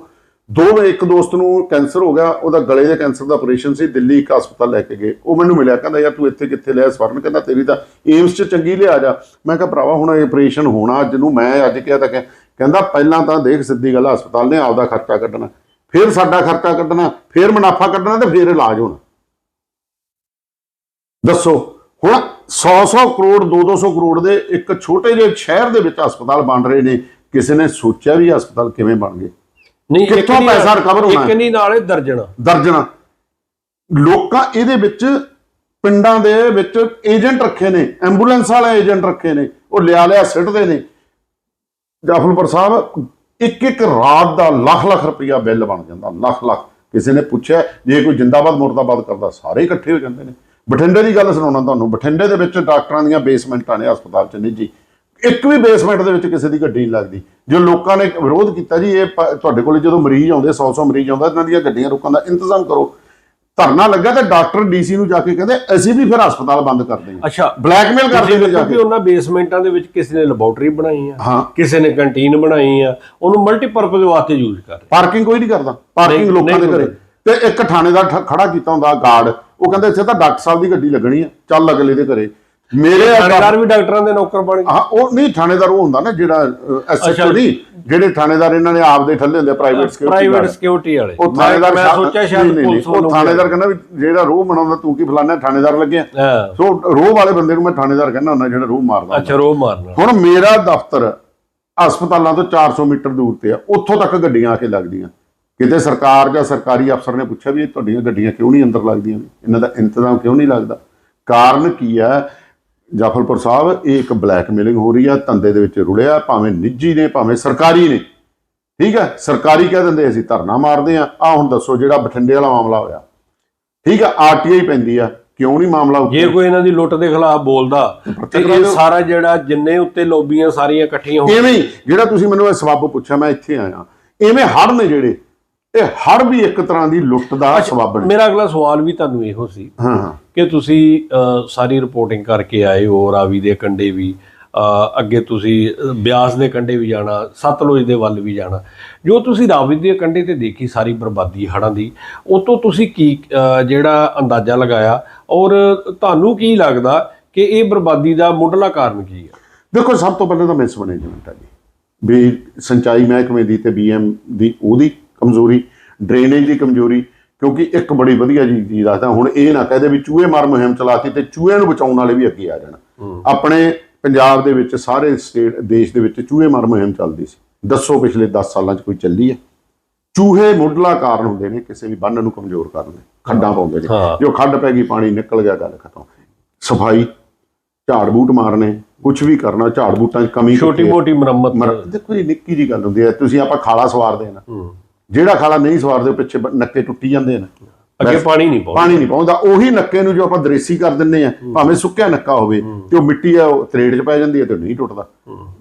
[SPEAKER 1] ਦੋ ਇੱਕ ਦੋਸਤ ਨੂੰ ਕੈਂਸਰ ਹੋ ਗਿਆ, ਉਹਦਾ ਗਲੇ ਦੇ ਕੈਂਸਰ ਦਾ ਆਪਰੇਸ਼ਨ ਸੀ, ਦਿੱਲੀ ਇੱਕ ਹਸਪਤਾਲ ਲੈ ਕੇ ਗਏ। ਉਹ ਮੈਨੂੰ ਮਿਲਿਆ, ਕਹਿੰਦਾ, ਯਾਰ, ਤੂੰ ਇੱਥੇ ਕਿੱਥੇ ਲਿਆ ਸਵਰਨ, ਕਹਿੰਦਾ, ਤੇਰੀ ਤਾਂ ਏਮਸ 'ਚ ਚੰਗੀ ਲਿਆ ਜਾ। ਮੈਂ ਕਿਹਾ, ਭਰਾਵਾ, ਹੁਣ ਇਹ ਆਪਰੇਸ਼ਨ ਹੋਣਾ ਅੱਜ ਨੂੰ, ਮੈਂ ਅੱਜ ਕਿਹਾ ਤਾਂ ਕਿ- ਕਹਿੰਦਾ, ਪਹਿਲਾਂ ਤਾਂ ਦੇਖ, ਸਿੱਧੀ ਗੱਲ ਹਸਪਤਾਲ ਨੇ ਆਪਦਾ ਖਰਚਾ ਕੱਢਣਾ। ਫਿਰ ਸਾਡਾ ਖਰਚਾ ਕੱਢਣਾ, ਫਿਰ ਮੁਨਾਫਾ ਕੱਢਣਾ ਤੇ ਫਿਰ ਇਲਾਜ ਹੋਣਾ। ਦੱਸੋ, ਹੁਣ 100-100 ਕਰੋੜ 2-200 ਕਰੋੜ ਦੇ ਇੱਕ ਛੋਟੇ ਜਿਹੇ ਸ਼ਹਿਰ ਦੇ ਵਿੱਚ ਹਸਪਤਾਲ ਬਣ ਰਹੇ ਨੇ। ਕਿਸੇ ਨੇ ਸੋਚਿਆ ਵੀ ਹਸਪਤਾਲ ਕਿਵੇਂ ਬਣ ਗਏ?
[SPEAKER 2] ਨਹੀਂ
[SPEAKER 1] ਕਿੱਥੋਂ ਪੈਸਾ recover ਹੋਣਾ?
[SPEAKER 2] ਇੱਕ ਨਹੀਂ ਨਾਲੇ ਦਰਜਣਾ।
[SPEAKER 1] ਦਰਜਣਾ। ਲੋਕਾਂ ਇਹਦੇ ਵਿੱਚ ਪਿੰਡਾਂ ਦੇ ਵਿੱਚ ਏਜੰਟ ਰੱਖੇ ਨੇ ਐਂਬੂਲੈਂਸ ਵਾਲੇ ਏਜੰਟ ਰੱਖੇ ਨੇ ਉਹ ਲਿਆ ਲਿਆ ਸਿੱਟਦੇ ਨੇ। ਜਾਫਲਪੁਰ ਸਾਹਿਬ ਇੱਕ ਇੱਕ ਰਾਤ ਦਾ ਲੱਖ ਲੱਖ ਰੁਪਇਆ ਬਿੱਲ ਬਣ ਜਾਂਦਾ ਲੱਖ ਲੱਖ। ਕਿਸੇ ਨੇ ਪੁੱਛਿਆ ਜੇ ਕੋਈ ਜਿੰਦਾਬਾਦ ਮੁਰਦਾਬਾਦ ਕਰਦਾ ਸਾਰੇ ਇਕੱਠੇ ਹੋ ਜਾਂਦੇ ਨੇ। ਬਠਿੰਡੇ ਦੀ ਗੱਲ ਸੁਣਾਉਣਾ ਤੁਹਾਨੂੰ ਬਠਿੰਡੇ ਦੇ ਵਿੱਚ ਡਾਕਟਰਾਂ ਦੀਆਂ ਬੇਸਮੈਂਟਾਂ ਨੇ ਹਸਪਤਾਲ ਚ ਨਿੱਜੀ। ਇੱਕ ਵੀ ਬੇਸਮੈਂਟ ਦੇ ਵਿੱਚ ਕਿਸੇ ਦੀ ਗੱਡੀ ਨਹੀਂ ਲੱਗਦੀ। ਜੋ ਲੋਕਾਂ ਨੇ ਵਿਰੋਧ ਕੀਤਾ ਜੀ ਇਹ ਤੁਹਾਡੇ ਕੋਲ ਜਦੋਂ ਮਰੀਜ਼ ਆਉਂਦੇ 100-100 ਮਰੀਜ਼ ਆਉਂਦਾ ਇਹਨਾਂ ਦੀਆਂ ਗੱਡੀਆਂ ਰੋਕਾਂ ਦਾ ਇੰਤਜ਼ਾਮ ਕਰੋ। ਧਰਨਾ ਲੱਗਾ ਤੇ ਡਾਕਟਰ ਡੀਸੀ ਨੂੰ ਜਾ ਕੇ ਕਹਿੰਦੇ ਅਸੀਂ ਵੀ ਫਿਰ ਹਸਪਤਾਲ ਬੰਦ ਕਰ ਦੇਂਗੇ
[SPEAKER 2] ਅੱਛਾ
[SPEAKER 1] ਬਲੈਕਮੇਲ ਕਰਦੇ ਨੇ ਜਾ ਕੇ
[SPEAKER 2] ਉਹਨਾਂ ਬੇਸਮੈਂਟਾਂ ਦੇ ਵਿੱਚ ਕਿਸੇ ਨੇ ਲੈਬੋਰਟਰੀ ਬਣਾਈ ਆ ਕਿਸੇ ਨੇ ਕੰਟੀਨ ਬਣਾਈ ਆ ਉਹਨੂੰ ਮਲਟੀਪਰਪਸ ਵਾਸਤੇ ਯੂਜ਼ ਕਰ
[SPEAKER 1] ਪਾਰਕਿੰਗ ਕੋਈ ਨਹੀਂ ਕਰਦਾ। ਪਾਰਕਿੰਗ ਲੋਕਾਂ ਦੇ ਘਰੇ। ਤੇ ਇੱਕ ਥਾਣੇਦਾਰ ਠ- ਖੜਾ ਕੀਤਾ ਹੁੰਦਾ ਗਾਰਡ। ਉਹ ਕਹਿੰਦੇ ਇੱਥੇ ਤਾਂ ਡਾਕਟਰ ਸਾਹਿਬ ਦੀ ਗੱਡੀ ਲੱਗਣੀ ਆ। ਚੱਲ ਅਗਲੇ ਦੇ ਘਰੇ। ਮੇਰੇ
[SPEAKER 2] ਥਾਣੇਦਾਰ ਵੀ ਡਾਕਟਰਾਂ ਦੇ ਨੌਕਰ ਬਣ ਗਏ।
[SPEAKER 1] ਹਾਂ ਉਹ ਨਹੀਂ ਥਾਣੇਦਾਰ ਉਹ ਹੁੰਦਾ ਨਾ ਜਿਹੜਾ ਐਸਐਚਓ ਨਹੀਂ ਜਿਹੜੇ ਥਾਣੇਦਾਰ ਇਹਨਾਂ ਨੇ ਆਪਦੇ ਥੱਲੇ ਹੁੰਦੇ ਪ੍ਰਾਈਵੇਟ ਸਿਕਿਉਰਿਟੀ
[SPEAKER 2] ਪ੍ਰਾਈਵੇਟ ਸਿਕਿਉਰਿਟੀ ਵਾਲੇ।
[SPEAKER 1] ਉਹ ਥਾਣੇਦਾਰ
[SPEAKER 2] ਮੈਂ ਸੋਚਿਆ ਸ਼ਾਇਦ ਪੁਲਿਸ
[SPEAKER 1] ਉਹ ਥਾਣੇਦਾਰ ਕਹਿੰਦਾ ਵੀ ਜਿਹੜਾ ਰੋਹ ਬਣਾਉਂਦਾ ਤੂੰ ਕੀ ਫਲਾਣਾ ਥਾਣੇਦਾਰ ਲੱਗਿਆ? ਸੋ ਰੋਹ ਵਾਲੇ ਬੰਦੇ ਨੂੰ ਮੈਂ ਥਾਣੇਦਾਰ ਕਹਿੰਦਾ ਹੁੰਦਾ ਜਿਹੜਾ ਰੋਹ ਮਾਰਦਾ।
[SPEAKER 2] ਅੱਛਾ ਰੋ ਮਾਰਨਾ
[SPEAKER 1] ਹੁਣ ਮੇਰਾ ਦਫ਼ਤਰ ਹਸਪਤਾਲਾਂ ਤੋਂ 400 ਮੀਟਰ ਦੂਰ ਤੇ ਆ ਉੱਥੋਂ ਤੱਕ ਗੱਡੀਆਂ ਆ ਕੇ ਲੱਗਦੀਆਂ। ਕਿਤੇ ਸਰਕਾਰ ਜਾਂ ਸਰਕਾਰੀ ਅਫਸਰ ਨੇ ਪੁੱਛਿਆ ਵੀ ਇਹ ਤੁਹਾਡੀਆਂ ਗੱਡੀਆਂ ਕਿਉਂ ਨਹੀਂ ਅੰਦਰ ਲੱਗਦੀਆਂ? ਇਹਨਾਂ ਦਾ ਇੰਤਜ਼ਾਮ ਕਿਉਂ ਨਹੀਂ ਲੱਗਦਾ? ਕਾਰਨ ਕੀ ਹੈ? ਜਾਫਰਪੁਰ ਸਾਹਿਬ ਇਹ ਇੱਕ ਬਲੈਕਮੇਲਿੰਗ ਹੋ ਰਹੀ ਆ ਧੰਦੇ ਦੇ ਵਿੱਚ ਰੁੜਿਆ ਭਾਵੇਂ ਨਿੱਜੀ ਨੇ ਭਾਵੇਂ ਸਰਕਾਰੀ ਨੇ। ਠੀਕ ਹੈ ਸਰਕਾਰੀ ਕਹਿ ਦਿੰਦੇ ਅਸੀਂ ਧਰਨਾ ਮਾਰਦੇ ਆ। ਆ ਹੁਣ ਦੱਸੋ ਜਿਹੜਾ ਬਠਿੰਡੇ ਵਾਲਾ ਮਾਮਲਾ ਹੋਇਆ। ਠੀਕ ਹੈ ਆਰਟੀਆਈ ਪੈਂਦੀ ਆ। ਕਿਉਂ ਨਹੀਂ ਮਾਮਲਾ?
[SPEAKER 2] ਜੇ ਕੋਈ ਇਹਨਾਂ ਦੀ ਲੁੱਟ ਦੇ ਖਿਲਾਫ ਬੋਲਦਾ ਤੇ ਇਹ। ਸਾਰਾ ਜਿਹੜਾ ਜਿੰਨੇ ਉੱਤੇ ਲੋਬੀਆਂ ਸਾਰੀਆਂ ਇਕੱਠੀਆਂ ਹੋ
[SPEAKER 1] ਹੀ ਜਿਹੜਾ ਤੁਸੀਂ ਮੈਨੂੰ ਇਹ ਸਬੱਬ ਪੁੱਛਿਆ ਮੈਂ ਇੱਥੇ ਆਇਆ। ਐਵੇਂ ਹੜ ਨੇ ਜਿਹੜੇ ਇਹ ਹੜ ਵੀ ਇੱਕ ਤਰ੍ਹਾਂ ਦੀ ਲੁੱਟ ਦਾ ਸਬੱਬ ਨੇ।
[SPEAKER 2] ਮੇਰਾ ਅਗਲਾ ਸਵਾਲ ਵੀ ਤੁਹਾਨੂੰ ਇਹੋ ਸੀ
[SPEAKER 1] ਹਾਂ ਹਾਂ।
[SPEAKER 2] ਕਿ ਤੁਸੀਂ ਸਾਰੀ ਰਿਪੋਰਟਿੰਗ ਕਰਕੇ ਆਏ ਹੋ ਰਾਵੀ ਦੇ ਕੰਢੇ ਵੀ ਅੱਗੇ ਤੁਸੀਂ ਬਿਆਸ ਦੇ ਕੰਢੇ ਵੀ ਜਾਣਾ ਸਤਲੁਜ ਦੇ ਵੱਲ ਵੀ ਜਾਣਾ। ਜੋ ਤੁਸੀਂ ਰਾਵੀ ਦੇ ਕੰਢੇ ਤੇ ਦੇਖੀ ਸਾਰੀ ਬਰਬਾਦੀ ਹੜ੍ਹਾਂ ਦੀ ਉਹ ਤੋਂ ਤੁਸੀਂ ਕੀ ਜਿਹੜਾ ਅੰਦਾਜ਼ਾ ਲਗਾਇਆ? ਔਰ ਤੁਹਾਨੂੰ ਕੀ ਲੱਗਦਾ ਕਿ ਇਹ ਬਰਬਾਦੀ ਦਾ ਮੁੱਢਲਾ ਕਾਰਨ ਕੀ ਹੈ?
[SPEAKER 1] ਦੇਖੋ ਸਭ ਤੋਂ ਪਹਿਲਾਂ ਤਾਂ ਮਿਸਮੈਨੇਜਮੈਂਟ ਹੈ ਜੀ ਵੀ ਸਿੰਚਾਈ ਮਹਿਕਮੇ ਦੀ ਤੇ ਬੀਐਮ ਦੀ ਉਹਦੀ ਕਮਜ਼ੋਰੀ ਡਰੇਨੇਜ ਦੀ ਕਮਜ਼ੋਰੀ ਕਿਉਂਕਿ ਇੱਕ ਬੜੀ ਵਧੀਆ ਜੀ ਚੀਜ਼ ਦੱਸਦਾ ਹੁਣ ਇਹ ਨਾ ਕਹਦੇ ਵੀ ਚੂਹੇ ਮਾਰ ਮੁਹਿੰਮ ਚਲਾਤੀ ਤੇ ਚੂਹੇ ਨੂੰ ਬਚਾਉਣ ਵਾਲੇ ਵੀ ਅੱਗੇ ਆ ਜਾਣ। ਆਪਣੇ ਪੰਜਾਬ ਦੇ ਵਿੱਚ ਸਾਰੇ ਸਟੇਟ ਦੇਸ਼ ਦੇ ਵਿੱਚ ਚੂਹੇ ਮਾਰ ਮੁਹਿੰਮ ਚੱਲਦੀ ਸੀ। ਦੱਸੋ ਪਿਛਲੇ 10 ਸਾਲਾਂ 'ਚ ਕੋਈ ਚੱਲੀ ਹੈ? ਚੂਹੇ ਮੁੱਢਲਾ ਕਾਰਨ ਹੁੰਦੇ ਨੇ ਕਿਸੇ ਵੀ ਬੰਨ ਨੂੰ ਕਮਜ਼ੋਰ ਕਰਨ ਦੇ ਖੱਡਾਂ ਪਾਉਂਦੇ ਨੇ। ਜੋ ਖੱਡ ਪੈ ਗਈ ਪਾਣੀ ਨਿਕਲ ਗਿਆ ਗੱਲ ਖਤਮ। ਸਫ਼ਾਈ ਝਾੜ ਬੂਟ ਮਾਰਨੇ ਕੁਝ ਵੀ ਕਰਨਾ ਝਾੜ ਬੂਟਾਂ 'ਚ ਕਮੀ
[SPEAKER 2] ਛੋਟੀ? ਮੋਟੀ ਮੁਰੰਮਤ।
[SPEAKER 1] ਮਰ- ਦੇਖੋ ਜੀ ਨਿੱਕੀ ਜੀ ਗੱਲ ਹੁੰਦੀ ਹੈ ਤੁਸੀਂ ਆਪਾਂ ਖਾਲਾ ਸਵਾਰਦੇ
[SPEAKER 2] ਹੂੰ।
[SPEAKER 1] ਜਿਹੜਾ ਖਾਲਾ ਨਹੀਂ ਸਵਾਰਦੇ ਉਹ ਪਿੱਛੇ ਬ- ਨੱਕੇ ਟੁੱਟੀ ਜਾਂਦੇ ਨੇ।
[SPEAKER 2] ਅੱਗੇ ਪਾਣੀ ਨਹੀਂ ਪਾਉਂਦਾ।
[SPEAKER 1] ਪਾਣੀ ਨਹੀਂ ਪਾਉਂਦਾ। ਉਹੀ ਨੱਕੇ ਨੂੰ ਜੋ ਆਪਾਂ ਦਰੇਸੀ ਕਰ ਦਿੰਨੇ ਆ ਭਾਵੇਂ ਸੁੱਕਿਆ ਨੱਕਾ ਹੋਵੇ ਤੇ ਉਹ ਮਿੱਟੀ ਆ ਉਹ ਤਰੇੜ 'ਚ ਪੈ ਜਾਂਦੀ ਹੈ ਤੇ ਉਹ ਨਹੀਂ ਟੁੱਟਦਾ।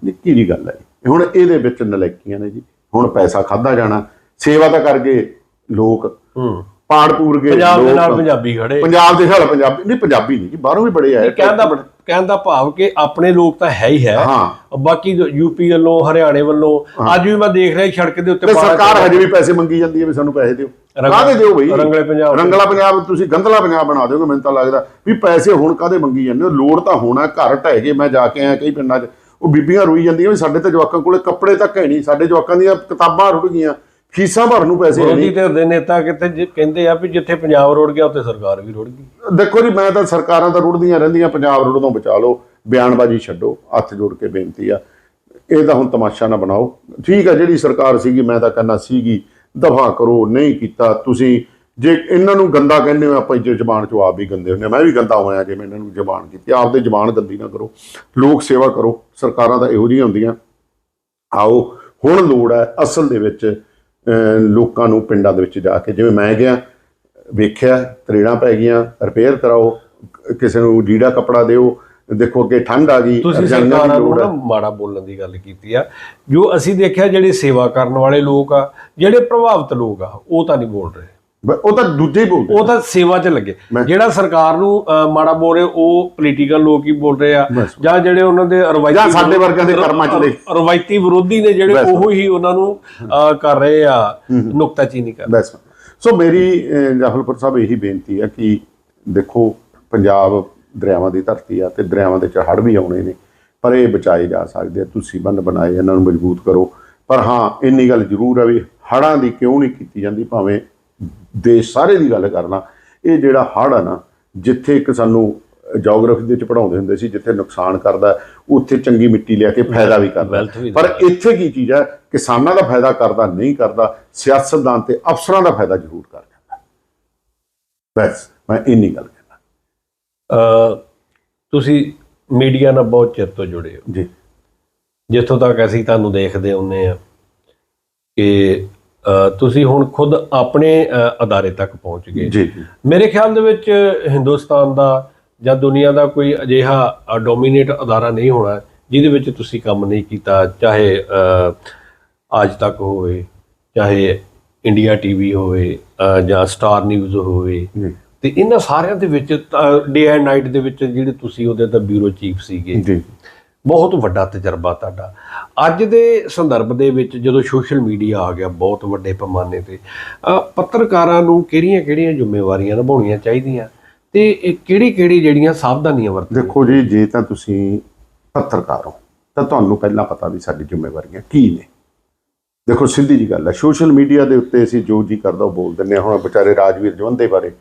[SPEAKER 1] ਨਿੱਕੀ ਜੀ ਗੱਲ ਹੈ ਜੀ। ਹੁਣ ਇਹਦੇ ਵਿੱਚ ਨਲਾਇਕੀਆਂ ਨੇ ਜੀ। ਹੁਣ ਪੈਸਾ ਖਾਦਾ ਜਾਣਾ। ਸੇਵਾ ਤਾਂ ਕਰਕੇ ਲੋਕ।
[SPEAKER 2] ਹੂੰ।
[SPEAKER 1] ਪਾੜ ਪੂਰ ਕੇ
[SPEAKER 2] ਪੰਜਾਬ ਦੇ ਨਾਲ ਪੰਜਾਬੀ ਖੜੇ।
[SPEAKER 1] ਪੰਜਾਬ ਦੇ ਹਾਲ ਪੰਜਾਬੀ ਨਹੀਂ ਪੰਜਾਬੀ ਨਹੀਂ ਜੀ ਬਾਹਰੋਂ ਵੀ ਬੜੇ ਆਏ
[SPEAKER 2] ਕਹਿਣ ਦਾ ਕਹਿਣ ਦਾ ਭਾਵ ਕਿ ਆਪਣੇ ਲੋਕ ਤਾਂ ਹੈ ਹੀ ਹੈ।
[SPEAKER 1] ਹਾਂ।
[SPEAKER 2] ਬਾਕੀ ਜੋ ਯੂਪੀ ਵੱਲੋਂ ਹਰਿਆਣੇ ਵੱਲੋਂ ਅੱਜ ਵੀ ਮੈਂ ਦੇਖ ਰਿਹਾ ਸੜਕ ਦੇ ਉੱਤੇ
[SPEAKER 1] ਸਰਕਾਰ ਹਜੇ ਵੀ ਪੈਸੇ ਮੰਗੀ ਜਾਂਦੀ ਹੈ ਵੀ ਸਾਨੂੰ ਪੈਸੇ ਦਿਓ। ਕਾਹਦੇ ਦਿਓ ਬਈ?
[SPEAKER 2] ਰੰਗਲੇ ਪੰਜਾਬ
[SPEAKER 1] ਰੰਗਲਾ ਪੰਜਾਬ ਤੁਸੀਂ ਗੰਧਲਾ ਪੰਜਾਬ ਬਣਾ ਦਿਓਗੇ ਮੈਨੂੰ ਤਾਂ ਲੱਗਦਾ ਵੀ ਪੈਸੇ ਹੁਣ ਕਾਹਦੇ ਮੰਗੀ ਜਾਂਦੇ ਹੋ? ਲੋੜ ਤਾਂ ਹੋਣਾ ਘਰ ਢਹਿ ਗਏ ਮੈਂ ਜਾ ਕੇ ਆਇਆ ਕਈ ਪਿੰਡਾਂ 'ਚ। ਉਹ ਬੀਬੀਆਂ ਰੋਈ ਜਾਂਦੀਆਂ ਵੀ ਸਾਡੇ ਤੇ ਜਵਾਕਾਂ ਕੋਲੇ ਕੱਪੜੇ ਤੱਕ ਹੈ ਨਹੀਂ ਸਾਡੇ ਜਵਾਕਾਂ ਦੀਆਂ ਕਿਤਾਬਾਂ ਰੁੜ ਗਈਆਂ। ਫੀਸਾਂ ਭਰਨ ਨੂੰ ਪੈਸੇ ਹੈ
[SPEAKER 2] ਵਿਰੋਧੀ
[SPEAKER 1] ਨਹੀਂ।
[SPEAKER 2] ਧਿਰ ਦੇ ਨੇਤਾ ਕਿਤੇ ਕਹਿੰਦੇ ਆ ਵੀ ਜਿੱਥੇ ਪੰਜਾਬ ਰੋੜ ਗਿਆ ਉੱਥੇ ਸਰਕਾਰ ਵੀ ਰੋੜ ਗਈ।
[SPEAKER 1] ਦੇਖੋ ਜੀ ਮੈਂ ਤਾਂ ਸਰਕਾਰਾਂ ਤਾਂ ਰੁੜਦੀਆਂ ਰਹਿੰਦੀਆਂ ਪੰਜਾਬ ਰੁੜ ਤੋਂ ਬਚਾ ਲਓ ਬਿਆਨਬਾਜ਼ੀ ਛੱਡੋ ਹੱਥ ਜੋੜ ਕੇ ਬੇਨਤੀ ਆ। ਇਹ ਤਾਂ ਹੁਣ ਤਮਾਸ਼ਾ ਨਾ ਬਣਾਓ। ਠੀਕ ਆ ਜਿਹੜੀ ਸਰਕਾਰ ਸੀਗੀ ਮੈਂ ਤਾਂ ਕਹਿੰਦਾ ਸੀਗੀ ਦਫਾ ਕਰੋ ਨਹੀਂ ਕੀਤਾ ਤੁਸੀਂ ਜੇ ਇਹਨਾਂ ਨੂੰ ਗੰਦਾ ਕਹਿੰਦੇ ਹੋ ਆਪਾਂ ਜੇ ਜ਼ਬਾਨ ਚੋਂ ਆਪ ਵੀ ਗੰਦੇ ਹੁੰਦੇ ਹਾਂ। ਮੈਂ ਵੀ ਗੰਦਾ ਹੋਇਆ ਜੇ ਮੈਂ ਇਹਨਾਂ ਨੂੰ ਜ਼ਬਾਨ ਕੀਤੀ। ਆਪਦੇ ਜ਼ਬਾਨ ਗੰਦੀ ਨਾ ਕਰੋ। ਲੋਕ ਸੇਵਾ ਕਰੋ। ਸਰਕਾਰਾਂ ਤਾਂ ਇਹੋ ਜਿਹੀਆਂ ਹੁੰਦੀਆਂ। ਆਓ ਹੁਣ ਲੋੜ ਹੈ ਅਸਲ ਦੇ ਵਿੱਚ ਲੋਕਾਂ ਨੂੰ ਪਿੰਡਾਂ ਦੇ ਵਿੱਚ ਜਾ ਕੇ ਜਿਵੇਂ ਮੈਂ ਗਿਆ ਵੇਖਿਆ ਤਰੇੜਾਂ ਪੈ ਗਈਆਂ ਰਿਪੇਅਰ ਕਰਾਓ ਕ- ਕਿਸੇ ਨੂੰ ਲੀੜਾ ਕੱਪੜਾ ਦਿਓ ਦੇਖੋ ਅੱਗੇ ਠੰਡ ਆ ਗਈ
[SPEAKER 2] ਤੁਸੀਂ ਸਰਕਾਰਾਂ ਨੂੰ ਨਾ। ਮਾੜਾ ਬੋਲਣ ਦੀ ਗੱਲ ਕੀਤੀ ਆ ਜੋ ਅਸੀਂ ਦੇਖਿਆ ਜਿਹੜੇ ਸੇਵਾ ਕਰਨ ਵਾਲੇ ਲੋਕ ਆ ਜਿਹੜੇ ਪ੍ਰਭਾਵਿਤ ਲੋਕ ਆ ਉਹ ਤਾਂ ਨਹੀਂ ਬੋਲ ਰਹੇ
[SPEAKER 1] ਉਹ ਤਾਂ ਦੂਜੇ ਹੀ ਬੋਲਦੇ
[SPEAKER 2] ਉਹ ਤਾਂ ਸੇਵਾ 'ਚ ਲੱਗੇ। ਜਿਹੜਾ ਸਰਕਾਰ ਨੂੰ ਮਾੜਾ ਬੋਲ ਰਹੇ ਉਹ ਪੋਲੀਟੀਕਲ ਲੋਕ ਹੀ ਬੋਲ ਰਹੇ ਆ। ਜਾਂ ਜਿਹੜੇ ਉਹਨਾਂ ਦੇ ਰਵਾਇਤੀ
[SPEAKER 1] ਜਾਂ ਸਾਡੇ ਵਰਗਿਆਂ ਦੇ ਕਰਮਾਂ 'ਚ ਨੇ।
[SPEAKER 2] ਰਵਾਇਤੀ ਵਿਰੋਧੀ ਨੇ ਜਿਹੜੇ। ਉਹ ਹੀ ਉਹਨਾਂ ਨੂੰ ਕਰ ਰਹੇ ਆ। ਨੁਕਤਾਚੀਨੀ ਕਰ
[SPEAKER 1] ਬਸ ਸੋ ਮੇਰੀ ਜਾਫਲਪੁਰ ਸਾਹਿਬ ਇਹੀ ਬੇਨਤੀ ਹੈ ਕਿ ਦੇਖੋ ਪੰਜਾਬ ਦਰਿਆਵਾਂ ਦੀ ਧਰਤੀ ਆ ਤੇ ਦਰਿਆਵਾਂ ਦੇ ਚ ਹੜ੍ਹ ਵੀ ਆਉਣੇ ਨੇ ਪਰ ਇਹ ਬਚਾਏ ਜਾ ਸਕਦੇ ਆ। ਤੁਸੀਂ ਬੰਨ ਬਣਾਏ ਇਹਨਾਂ ਨੂੰ ਮਜ਼ਬੂਤ ਕਰੋ। ਪਰ ਹਾਂ ਇੰਨੀ ਗੱਲ ਜ਼ਰੂਰ ਹੈ ਵੀ ਹੜ੍ਹਾਂ ਦੀ ਕਿਉਂ ਨਹੀਂ ਕੀਤੀ ਜਾਂਦੀ ਭਾਵੇਂ ਦੇਸ਼ ਸਾਰੇ ਦੀ ਗੱਲ ਕਰਨਾ ਇਹ ਜਿਹੜਾ ਹੜ੍ਹ ਆ ਨਾ ਜਿੱਥੇ ਇੱਕ ਸਾਨੂੰ ਜੀਓਗ੍ਰਾਫੀ ਦੇ ਵਿੱਚ ਪੜਾਉਂਦੇ ਹੁੰਦੇ ਸੀ ਜਿੱਥੇ ਨੁਕਸਾਨ ਕਰਦਾ ਉੱਥੇ ਚੰਗੀ ਮਿੱਟੀ ਲਿਆ ਕੇ ਫਾਇਦਾ ਵੀ ਕਰਦਾ। ਪਰ ਇੱਥੇ ਕੀ ਚੀਜ਼ ਹੈ ਕਿਸਾਨਾਂ ਦਾ ਫਾਇਦਾ ਕਰਦਾ ਨਹੀਂ ਕਰਦਾ ਸਿਆਸਤਦਾਨ ਤੇ ਅਫਸਰਾਂ ਦਾ ਫਾਇਦਾ ਜ਼ਰੂਰ ਕਰ ਜਾਂਦਾ। ਬਸ ਮੈਂ ਇੰਨੀ ਗੱਲ
[SPEAKER 2] ਅਹ, ਤੁਸੀਂ ਮੀਡੀਆ ਨਾਲ ਬਹੁਤ ਚਿਰ ਤੋਂ ਜੁੜੇ ਹੋ।
[SPEAKER 1] ਜੀ।
[SPEAKER 2] ਜਿੱਥੋਂ ਤੱਕ ਅਸੀਂ ਤੁਹਾਨੂੰ ਦੇਖਦੇ ਹੁੰਨੇ ਆ ਕਿ ਤੁਸੀਂ ਹੁਣ ਖੁਦ ਆਪਣੇ ਅਦਾਰੇ ਤੱਕ ਪਹੁੰਚ ਗਏ।
[SPEAKER 1] ਜੀ।
[SPEAKER 2] ਮੇਰੇ ਖਿਆਲ ਦੇ ਵਿੱਚ ਹਿੰਦੁਸਤਾਨ ਦਾ ਜਾਂ ਦੁਨੀਆ ਦਾ ਕੋਈ ਅਜਿਹਾ ਡੋਮੀਨੇਟ ਅਦਾਰਾ ਨਹੀਂ ਹੋਣਾ ਜਿਹਦੇ ਵਿੱਚ ਤੁਸੀਂ ਕੰਮ ਨਹੀਂ ਕੀਤਾ ਚਾਹੇ ਅੱਜ ਤੱਕ ਹੋਵੇ ਚਾਹੇ ਇੰਡੀਆ ਟੀਵੀ ਹੋਵੇ ਜਾਂ ਸਟਾਰ ਨਿਊਜ਼ ਹੋਵੇ। ਤੇ ਇਹਨਾਂ ਸਾਰਿਆਂ ਦੇ ਵਿੱਚ ਡੇ ਐਂਡ ਨਾਈਟ ਦੇ ਵਿੱਚ ਜਿਹੜੇ ਤੁਸੀਂ ਉਹਦੇ ਤਾਂ ਬਿਊਰੋ ਚੀਫ ਸੀਗੇ।
[SPEAKER 1] ਜੀ।
[SPEAKER 2] ਬਹੁਤ ਵੱਡਾ ਤਜਰਬਾ ਤੁਹਾਡਾ। ਅੱਜ ਦੇ ਸੰਦਰਭ ਦੇ ਵਿੱਚ ਜਦੋਂ ਸੋਸ਼ਲ ਮੀਡੀਆ ਆ ਗਿਆ ਬਹੁਤ ਵੱਡੇ ਪੈਮਾਨੇ ਤੇ ਪੱਤਰਕਾਰਾਂ ਨੂੰ ਕਿਹੜੀਆਂ-ਕਿਹੜੀਆਂ ਜ਼ਿੰਮੇਵਾਰੀਆਂ ਨਿਭਾਉਣੀਆਂ ਚਾਹੀਦੀਆਂ ਤੇ ਇਹ ਕਿਹੜੀ-ਕਿਹੜੀ ਜਿਹੜੀਆਂ ਸਾਵਧਾਨੀਆਂ ਵਰਤਣੀਆਂ
[SPEAKER 1] ਦੇਖੋ ਜੀ, ਜੇ ਤਾਂ ਤੁਸੀਂ ਪੱਤਰਕਾਰ ਹੋ, ਤਾਂ ਤੁਹਾਨੂੰ ਪਹਿਲਾਂ ਪਤਾ ਵੀ ਸਾਡੀ ਜ਼ਿੰਮੇਵਾਰੀਆਂ ਕੀ ਨੇ। ਦੇਖੋ, ਸਿੱਧੀ ਜੀ ਗੱਲ ਹੈ, ਸੋਸ਼ਲ ਮੀਡੀਆ ਦੇ ਉੱਤੇ ਅਸੀਂ ਜੋ ਜੀ ਕਰਦਾ ਉਹ ਬੋਲ ਦਿੰਦੇ ਹਾਂ। ਹੁਣ ਵਿਚਾਰੇ ਰਾਜਵੀਰ ਜਵੰਦੇ ਬਾਰੇ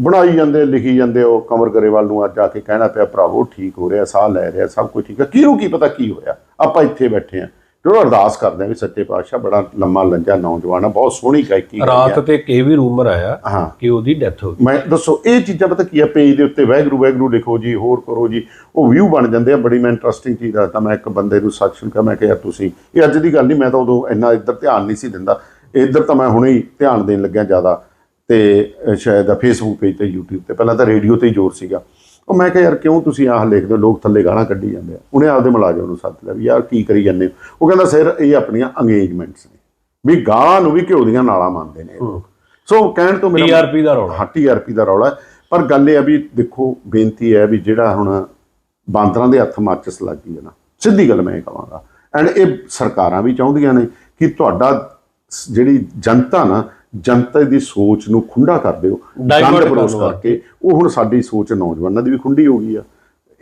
[SPEAKER 1] ਬਣਾਈ ਜਾਂਦੇ ਲਿਖੀ ਜਾਂਦੇ ਉਹ ਕਮਰ ਗਰੇਵਾਲ ਨੂੰ ਅੱਜ ਆ ਕੇ ਕਹਿਣਾ ਪਿਆ ਭਰਾਵੋ ਠੀਕ ਹੋ ਰਿਹਾ ਸਾਹ ਲੈ ਰਿਹਾ ਸਭ ਕੁਝ ਠੀਕ ਹੈ। ਕਿਹਨੂੰ ਕੀ ਪਤਾ ਕੀ ਹੋਇਆ? ਆਪਾਂ ਇੱਥੇ ਬੈਠੇ ਹਾਂ। ਚਲੋ ਅਰਦਾਸ ਕਰਦੇ ਹਾਂ ਵੀ ਸੱਚੇ ਪਾਤਸ਼ਾਹ ਬੜਾ ਲੰਮਾ ਲੰਜਾ ਨੌਜਵਾਨ ਆ ਬਹੁਤ ਸੋਹਣੀ ਗਾਇਕੀ
[SPEAKER 2] ਰਾਤ
[SPEAKER 1] ਆ।
[SPEAKER 2] ਤੇ ਕੇ ਵੀ ਰੂਮਰ ਆਇਆ ਕਿ ਉਹਦੀ ਡੈਥ ਹੋ ਗਈ।
[SPEAKER 1] ਮੈਂ ਦੱਸੋ ਇਹ ਚੀਜ਼ਾਂ ਪਤਾ ਕੀ ਆ? ਪੇਜ ਦੇ ਉੱਤੇ ਵੈਗਰੂ ਵੈਗਰੂ ਲਿਖੋ ਜੀ ਹੋਰ ਕਰੋ ਜੀ। ਉਹ ਵਿਊ ਬਣ ਜਾਂਦੇ ਆ ਬੜੀ ਮੈਂ ਇੰਟਰਸਟਿੰਗ ਚੀਜ਼ ਦੱਸਦਾ। ਮੈਂ ਇੱਕ ਬੰਦੇ ਨੂੰ ਸੱਚ ਸੁਣ ਕੇ ਮੈਂ ਕਿਹਾ ਤੁਸੀਂ ਇਹ ਅੱਜ ਦੀ ਗੱਲ ਨਹੀਂ ਮੈਂ ਤਾਂ ਉਦੋਂ ਇੰਨਾ ਇੱਧਰ ਧਿਆਨ ਨਹੀਂ ਸੀ ਦਿੰਦਾ। ਇੱਧਰ ਤਾਂ ਮੈਂ ਹੁਣੇ ਹੀ ਧਿਆਨ ਦੇਣ ਲੱਗਿਆ ਜ਼ਿਆਦਾ। ਤੇ ਸ਼ਾਇਦ ਫੇਸਬੁੱਕ ਪੇਜ ਤੇ YouTube ਤੇ। ਪਹਿਲਾਂ ਤਾਂ ਰੇਡੀਓ ਤੇ ਹੀ ਜ਼ੋਰ ਸੀਗਾ। ਉਹ ਮੈਂ ਕਿਹਾ ਯਾਰ ਕਿਉਂ ਤੁਸੀਂ ਆਹ ਲਿਖਦੇ ਲੋਕ ਥੱਲੇ ਗਾਲਾਂ ਕੱਢੀ ਜਾਂਦੇ ਆ। ਉਹਨੇ ਆਪਦੇ ਮੁਲਾਜ਼ਮ ਨੂੰ ਸੱਦ ਲਿਆ ਵੀ ਯਾਰ ਕੀ ਕਰੀ ਜਾਂਦੇ ਉਹ ਕਹਿੰਦਾ ਸਰ ਇਹ ਆਪਣੀਆਂ ਅੰਗੇਜਮੈਂਟਸ ਨੇ। ਵੀ ਗਾਲਾਂ ਨੂੰ ਵੀ ਘਿਓ ਦੀਆਂ ਨਾਲਾਂ ਮੰਨਦੇ ਨੇ। ਸੋ ਕਹਿਣ ਤੋਂ ਮੇਰਾ
[SPEAKER 2] ਟੀਆਰਪੀ ਦਾ ਰੌਲਾ।
[SPEAKER 1] ਹਾਂ ਟੀਆਰਪੀ ਦਾ ਰੌਲਾ। ਪਰ ਗੱਲ ਇਹ ਆ ਵੀ ਦੇਖੋ ਬੇਨਤੀ ਹੈ ਵੀ ਜਿਹੜਾ ਹੁਣ ਬਾਂਦਰਾਂ ਦੇ ਹੱਥ ਮਾਚਸ ਲੱਗ ਗਈ ਹੈ ਨਾ ਸਿੱਧੀ ਗੱਲ ਮੈਂ ਇਹ ਕਹਾਂਗਾ। ਐਂਡ ਇਹ ਸਰਕਾਰਾਂ ਵੀ ਚਾਹੁੰਦੀਆਂ ਨੇ ਕਿ ਤੁਹਾਡਾ ਜਿਹੜੀ ਜਨਤਾ ਨਾ ਜਨਤਾ ਦੀ ਸੋਚ ਨੂੰ ਖੁੰਡਾ ਕਰ ਦਿਓ।
[SPEAKER 2] Divert
[SPEAKER 1] ਗੰਦ ਪਰੋਸ। ਕਰਕੇ ਉਹ ਹੁਣ ਸਾਡੀ ਸੋਚ ਨੌਜਵਾਨਾਂ ਦੀ ਵੀ ਖੁੰਡੀ ਹੋ ਗਈ ਆ।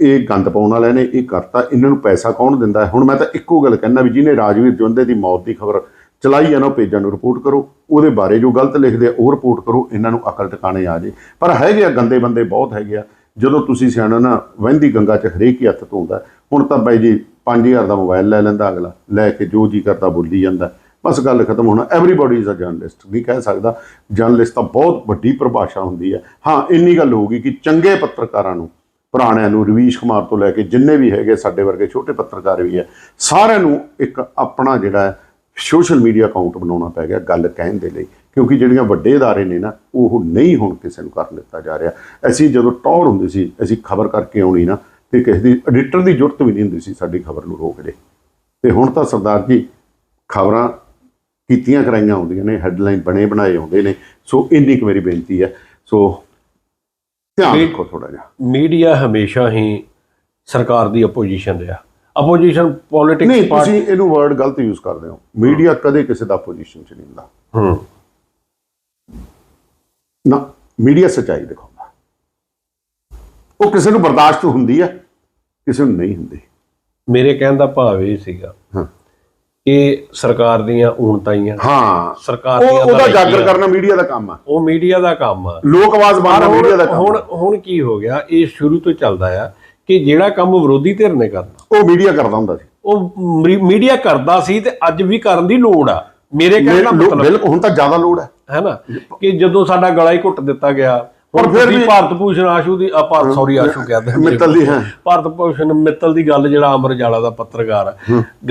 [SPEAKER 1] ਇਹ ਗੰਦ ਪਾਉਣ ਵਾਲਿਆਂ ਨੇ ਇਹ ਕਰਤਾ ਇਹਨਾਂ ਨੂੰ ਪੈਸਾ ਕੌਣ ਦਿੰਦਾ? ਹੈ ਹੁਣ ਮੈਂ ਤਾਂ ਇੱਕੋ ਗੱਲ ਕਹਿਣਾ ਵੀ ਜਿਹਨੇ ਰਾਜਵੀਰ ਜਵੰਦੇ ਦੀ ਮੌਤ ਦੀ ਖਬਰ ਚਲਾਈ ਹੈ ਨਾ ਪੇਜਾਂ ਨੂੰ ਰਿਪੋਰਟ ਕਰੋ। ਉਹਦੇ ਬਾਰੇ ਜੋ ਗਲਤ ਲਿਖਦੇ ਆ ਉਹ ਰਿਪੋਰਟ ਕਰੋ। ਇਹਨਾਂ ਨੂੰ ਅਕਲ ਟਿਕਾਣੇ ਆ ਜੇ। ਪਰ ਹੈਗੇ ਆ ਗੰਦੇ ਬੰਦੇ ਬਹੁਤ ਹੈਗੇ ਆ। ਜਦੋਂ ਤੁਸੀਂ ਸਿਆਣਾ ਨਾ ਵਹਿੰਦੀ ਗੰਗਾ 'ਚ ਹਰੇਕ ਹੀ ਹੱਥ ਧੋਂਦਾ। ਹੁਣ ਤਾਂ ਬਾਈ ਜੀ 5000 ਦਾ ਮੋਬਾਈਲ ਲੈ ਲੈਂਦਾ ਅਗਲਾ। ਲੈ ਕੇ ਜੋ ਜੀ ਕਰਦਾ ਬੋਲੀ ਜਾਂਦਾ। ਬਸ ਗੱਲ ਖਤਮ ਹੋਣਾ ਐਵਰੀਬਾਡੀ ਇਜ਼ ਅ ਜਰਨਲਿਸਟ ਨਹੀਂ ਕਹਿ ਸਕਦਾ ਜਰਨਲਿਸਟ ਤਾਂ ਬਹੁਤ ਵੱਡੀ ਪਰਿਭਾਸ਼ਾ ਹੁੰਦੀ ਹੈ ਹਾਂ ਇੰਨੀ ਗੱਲ ਹੋਊਗੀ ਕਿ ਚੰਗੇ ਪੱਤਰਕਾਰਾਂ ਨੂੰ ਪੁਰਾਣਿਆਂ ਨੂੰ ਰਵੀਸ਼ ਕੁਮਾਰ ਤੋਂ ਲੈ ਕੇ ਜਿੰਨੇ ਵੀ ਹੈਗੇ ਸਾਡੇ ਵਰਗੇ ਛੋਟੇ ਪੱਤਰਕਾਰ ਵੀ ਹੈ ਸਾਰਿਆਂ ਨੂੰ ਇੱਕ ਆਪਣਾ ਜਿਹੜਾ ਹੈ ਸੋਸ਼ਲ ਮੀਡੀਆ ਅਕਾਊਂਟ ਬਣਾਉਣਾ ਪੈ ਗਿਆ ਗੱਲ ਕਹਿਣ ਦੇ ਲਈ ਕਿਉਂਕਿ ਜਿਹੜੀਆਂ ਵੱਡੇ ادارے ਨੇ ਨਾ ਉਹ ਨਹੀਂ ਹੁਣ ਕਿਸੇ ਨੂੰ ਕਰਨ ਦਿੱਤਾ ਜਾ ਰਿਹਾ ਅਸੀਂ ਜਦੋਂ ਟੌਰ ਹੁੰਦੇ ਸੀ ਅਸੀਂ ਖਬਰ ਕਰਕੇ ਆਉਣੀ ਨਾ ਤੇ ਕਿਸੇ ਦੀ ਐਡੀਟਰ ਦੀ ਜ਼ਰੂਰਤ ਵੀ ਨਹੀਂ ਹੁੰਦੀ ਸੀ ਸਾਡੀ ਖਬਰ ਨੂੰ ਰੋਕ ਦੇ ਤੇ ਹੁਣ ਤਾਂ ਸਰਦਾਰ ਜੀ ਖਬਰਾਂ ਕੀਤੀਆਂ ਕਰਾਈਆਂ ਹੁੰਦੀਆਂ ਨੇ ਹੈਡਲਾਈਨ ਬਣੇ ਬਣਾਏ ਹੁੰਦੇ ਨੇ। ਸੋ ਇੰਨੀ ਕੁ ਮੇਰੀ ਬੇਨਤੀ ਹੈ। ਸੋ ਧਿਆਨ ਰੱਖੋ ਥੋੜਾ ਜਿਹਾ।
[SPEAKER 2] ਮੀਡੀਆ ਹਮੇਸ਼ਾ ਹੀ ਸਰਕਾਰ ਦੀ ਅਪੋਜੀਸ਼ਨ ਰਿਹਾ ਅਪੋਜੀਸ਼ਨ ਪੋਲਿਟਿਕਸ
[SPEAKER 1] ਨਹੀਂ ਤੁਸੀਂ ਇਹਨੂੰ ਵਰਡ ਗਲਤ ਯੂਜ਼ ਕਰਦੇ ਹੋ। ਮੀਡੀਆ ਕਦੇ ਕਿਸੇ ਦਾ ਪੋਜੀਸ਼ਨ 'ਚ ਨਹੀਂ ਹੁੰਦਾ।
[SPEAKER 2] ਹੂੰ।
[SPEAKER 1] ਨਾ ਮੀਡੀਆ ਸੱਚਾਈ ਦਿਖਾਉਂਦਾ। ਉਹ ਕਿਸੇ ਨੂੰ ਬਰਦਾਸ਼ਤ ਹੁੰਦੀ ਹੈ ਕਿਸੇ ਨੂੰ ਨਹੀਂ ਹੁੰਦੀ।
[SPEAKER 2] ਮੇਰੇ ਕਹਿਣ ਦਾ ਭਾਵ ਇਹ ਸੀਗਾ
[SPEAKER 1] ਹਾਂ
[SPEAKER 2] ਕਿ ਸਰਕਾਰ ਦੀਆਂ ਊਣਤਾਈਆਂ
[SPEAKER 1] ਹਾਂ
[SPEAKER 2] ਸਰਕਾਰ
[SPEAKER 1] ਉਹ
[SPEAKER 2] ਦੀਆਂ
[SPEAKER 1] ਉਹਦਾ ਜਾਗਰ ਕਰਨਾ ਮੀਡੀਆ ਦਾ ਕੰਮ ਆ।
[SPEAKER 2] ਉਹ ਮੀਡੀਆ ਦਾ ਕੰਮ ਆ।
[SPEAKER 1] ਲੋਕ ਆਵਾਜ਼ ਮਾਰਨਾ ਮੀਡੀਆ ਦਾ ਕੰਮ
[SPEAKER 2] ਹੁਣ
[SPEAKER 1] ਆ।
[SPEAKER 2] ਹੁਣ ਕੀ ਹੋ ਗਿਆ? ਇਹ ਸ਼ੁਰੂ ਤੋਂ ਚੱਲਦਾ ਆ ਕਿ ਜਿਹੜਾ ਕੰਮ ਵਿਰੋਧੀ ਧਿਰ ਨੇ ਕਰਨਾ
[SPEAKER 1] ਉਹ ਮੀਡੀਆ ਕਰਦਾ ਹੁੰਦਾ ਸੀ।
[SPEAKER 2] ਉਹ ਮੀਡੀਆ ਕਰਦਾ ਸੀ ਤੇ ਅੱਜ ਵੀ ਕਰਨ ਦੀ ਲੋੜ ਆ। ਮੇਰੇ ਕਹਿਣ ਦਾ ਮਤਲਬ
[SPEAKER 1] ਬਿਲਕੁਲ ਹੁਣ ਤਾਂ ਜ਼ਿਆਦਾ ਲੋੜ ਹੈ
[SPEAKER 2] ਹੈ ਨਾ? ਕਿ ਜਦੋਂ ਸਾਡਾ ਗਲਾ ਹੀ ਘੁੱਟ ਦਿੱਤਾ ਗਿਆ
[SPEAKER 1] ਪਰ ਫਿਰ ਵੀ-
[SPEAKER 2] ਭਾਰਤ ਭੂਸ਼ਣ ਆਸ਼ੂ ਦੀ ਆਪਾਂ ਸੌਰੀ ਆਸ਼ੂ ਕਹਿੰਦੇ
[SPEAKER 1] ਮਿੱਤਲ ਦੀ ਹੈ।
[SPEAKER 2] ਭਾਰਤ ਭੂਸ਼ਣ ਮਿੱਤਲ ਦੀ ਗੱਲ ਜਿਹੜਾ ਅਮਰ ਜਾਲਾ ਦਾ ਪੱਤਰਕਾਰ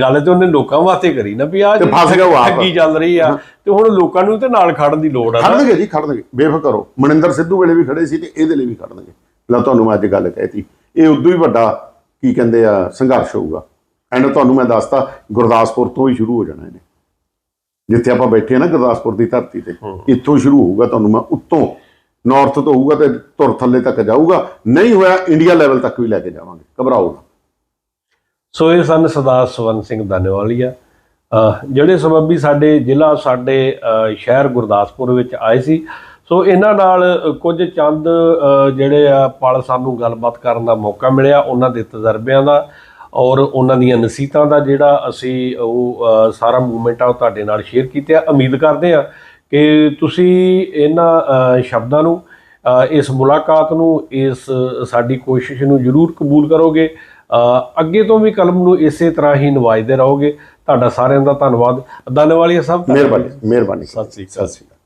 [SPEAKER 2] ਗੱਲ ਤੇ ਉਹਨੇ ਲੋਕਾਂ ਵਾਸਤੇ ਕਰੀ ਨਾ ਵੀ ਆ
[SPEAKER 1] ਤੇ ਫਸ ਗਿਆ ਉਹ ਆਪ।
[SPEAKER 2] ਠੱਗੀ ਚੱਲ ਰਹੀ ਆ। ਤੇ ਹੁਣ ਲੋਕਾਂ ਨੂੰ ਤੇ ਨਾਲ ਖੜਨ ਦੀ ਲੋੜ ਆ
[SPEAKER 1] ਖੜਨਗੇ ਜੀ ਖੜਨਗੇ। ਬੇਫਿਕਰ ਮਨਿੰਦਰ ਸਿੱਧੂ ਵੇਲੇ ਵੀ ਖੜੇ ਸੀ ਤੇ ਇਹਦੇ ਲਈ ਵੀ ਖੜਨਗੇ। ਲੈ ਤੁਹਾਨੂੰ ਮੈਂ ਅੱਜ ਗੱਲ ਕਹਿਤੀ ਇਹ ਉਦੋਂ ਹੀ ਵੱਡਾ ਕੀ ਕਹਿੰਦੇ ਆ ਸੰਘਰਸ਼ ਹੋਊਗਾ। ਐਂਡ ਤੁਹਾਨੂੰ ਮੈਂ ਦੱਸਤਾ ਗੁਰਦਾਸਪੁਰ ਤੋਂ ਹੀ ਸ਼ੁਰੂ ਹੋ ਜਾਣਾ ਇਹਨੇ। ਜਿੱਥੇ ਆਪਾਂ ਬੈਠੇ ਆ ਨਾ ਗੁਰਦਾਸਪੁਰ ਦੀ ਧਰਤੀ ਤੇ ਇੱਥੋਂ ਸ਼ੁਰੂ ਹੋਊਗਾ ਤੁਹਾਨੂੰ ਮੈਂ ਉੱਤੋਂ ਨਾਰਥ ਤੋਂ ਹੋਊਗਾ ਤੇ ਤੁਰ ਥੱਲੇ ਤੱਕ ਜਾਊਗਾ। ਨਹੀਂ ਹੋਇਆ ਇੰਡੀਆ ਲੈਵਲ ਤੱਕ ਵੀ ਲੈ ਕੇ ਜਾਵਾਂਗੇ। ਘਬਰਾਓ
[SPEAKER 2] ਸੋ ਇਹ ਸਨ ਸਰਦਾਰ ਸਵਰਨ ਸਿੰਘ ਦਾਨੇਵਾਲੀਆ। ਜਿਹੜੇ ਸਬੱਬੀ ਸਾਡੇ ਜ਼ਿਲ੍ਹਾ, ਸਾਡੇ ਸ਼ਹਿਰ ਗੁਰਦਾਸਪੁਰ ਵਿੱਚ ਆਏ ਸੀ। ਸੋ ਇਹਨਾਂ ਨਾਲ ਕੁਝ ਚੰਦ ਜਿਹੜੇ ਆ ਪਲ ਸਾਨੂੰ ਗੱਲਬਾਤ ਕਰਨ ਦਾ ਮੌਕਾ ਮਿਲਿਆ ਉਹਨਾਂ ਦੇ ਤਜਰਬਿਆਂ ਦਾ ਔਰ ਉਹਨਾਂ ਦੀਆਂ ਨਸੀਹਤਾਂ ਦਾ ਜਿਹੜਾ ਅਸੀਂ ਉਹ ਸਾਰਾ ਮੂਵਮੈਂਟ ਆ ਉਹ ਤੁਹਾਡੇ ਨਾਲ ਸ਼ੇਅਰ ਕੀਤਾ ਉਮੀਦ ਕਰਦੇ ਆ ਕਿ ਤੁਸੀਂ ਇਹਨਾਂ ਸ਼ਬਦਾਂ ਨੂੰ ਇਸ ਮੁਲਾਕਾਤ ਨੂੰ ਇਸ ਸਾਡੀ ਕੋਸ਼ਿਸ਼ ਨੂੰ ਜ਼ਰੂਰ ਕਬੂਲ ਕਰੋਗੇ। ਅੱਗੇ ਤੋਂ ਵੀ ਕਲਮ ਨੂੰ ਇਸੇ ਤਰ੍ਹਾਂ ਹੀ ਨਵਾਜਦੇ ਰਹੋਗੇ। ਤੁਹਾਡਾ ਸਾਰਿਆਂ ਦਾ ਧੰਨਵਾਦ। ਧੰਨਵਾਦ ਸਾਹਿਬ
[SPEAKER 1] ਮਿਹਰਬਾਨੀ ਮਿਹਰਬਾਨੀ।
[SPEAKER 2] ਸਤਿ ਸ੍ਰੀ ਅਕਾਲ।
[SPEAKER 1] ਸਤਿ ਸ਼੍ਰੀ ਅਕਾਲ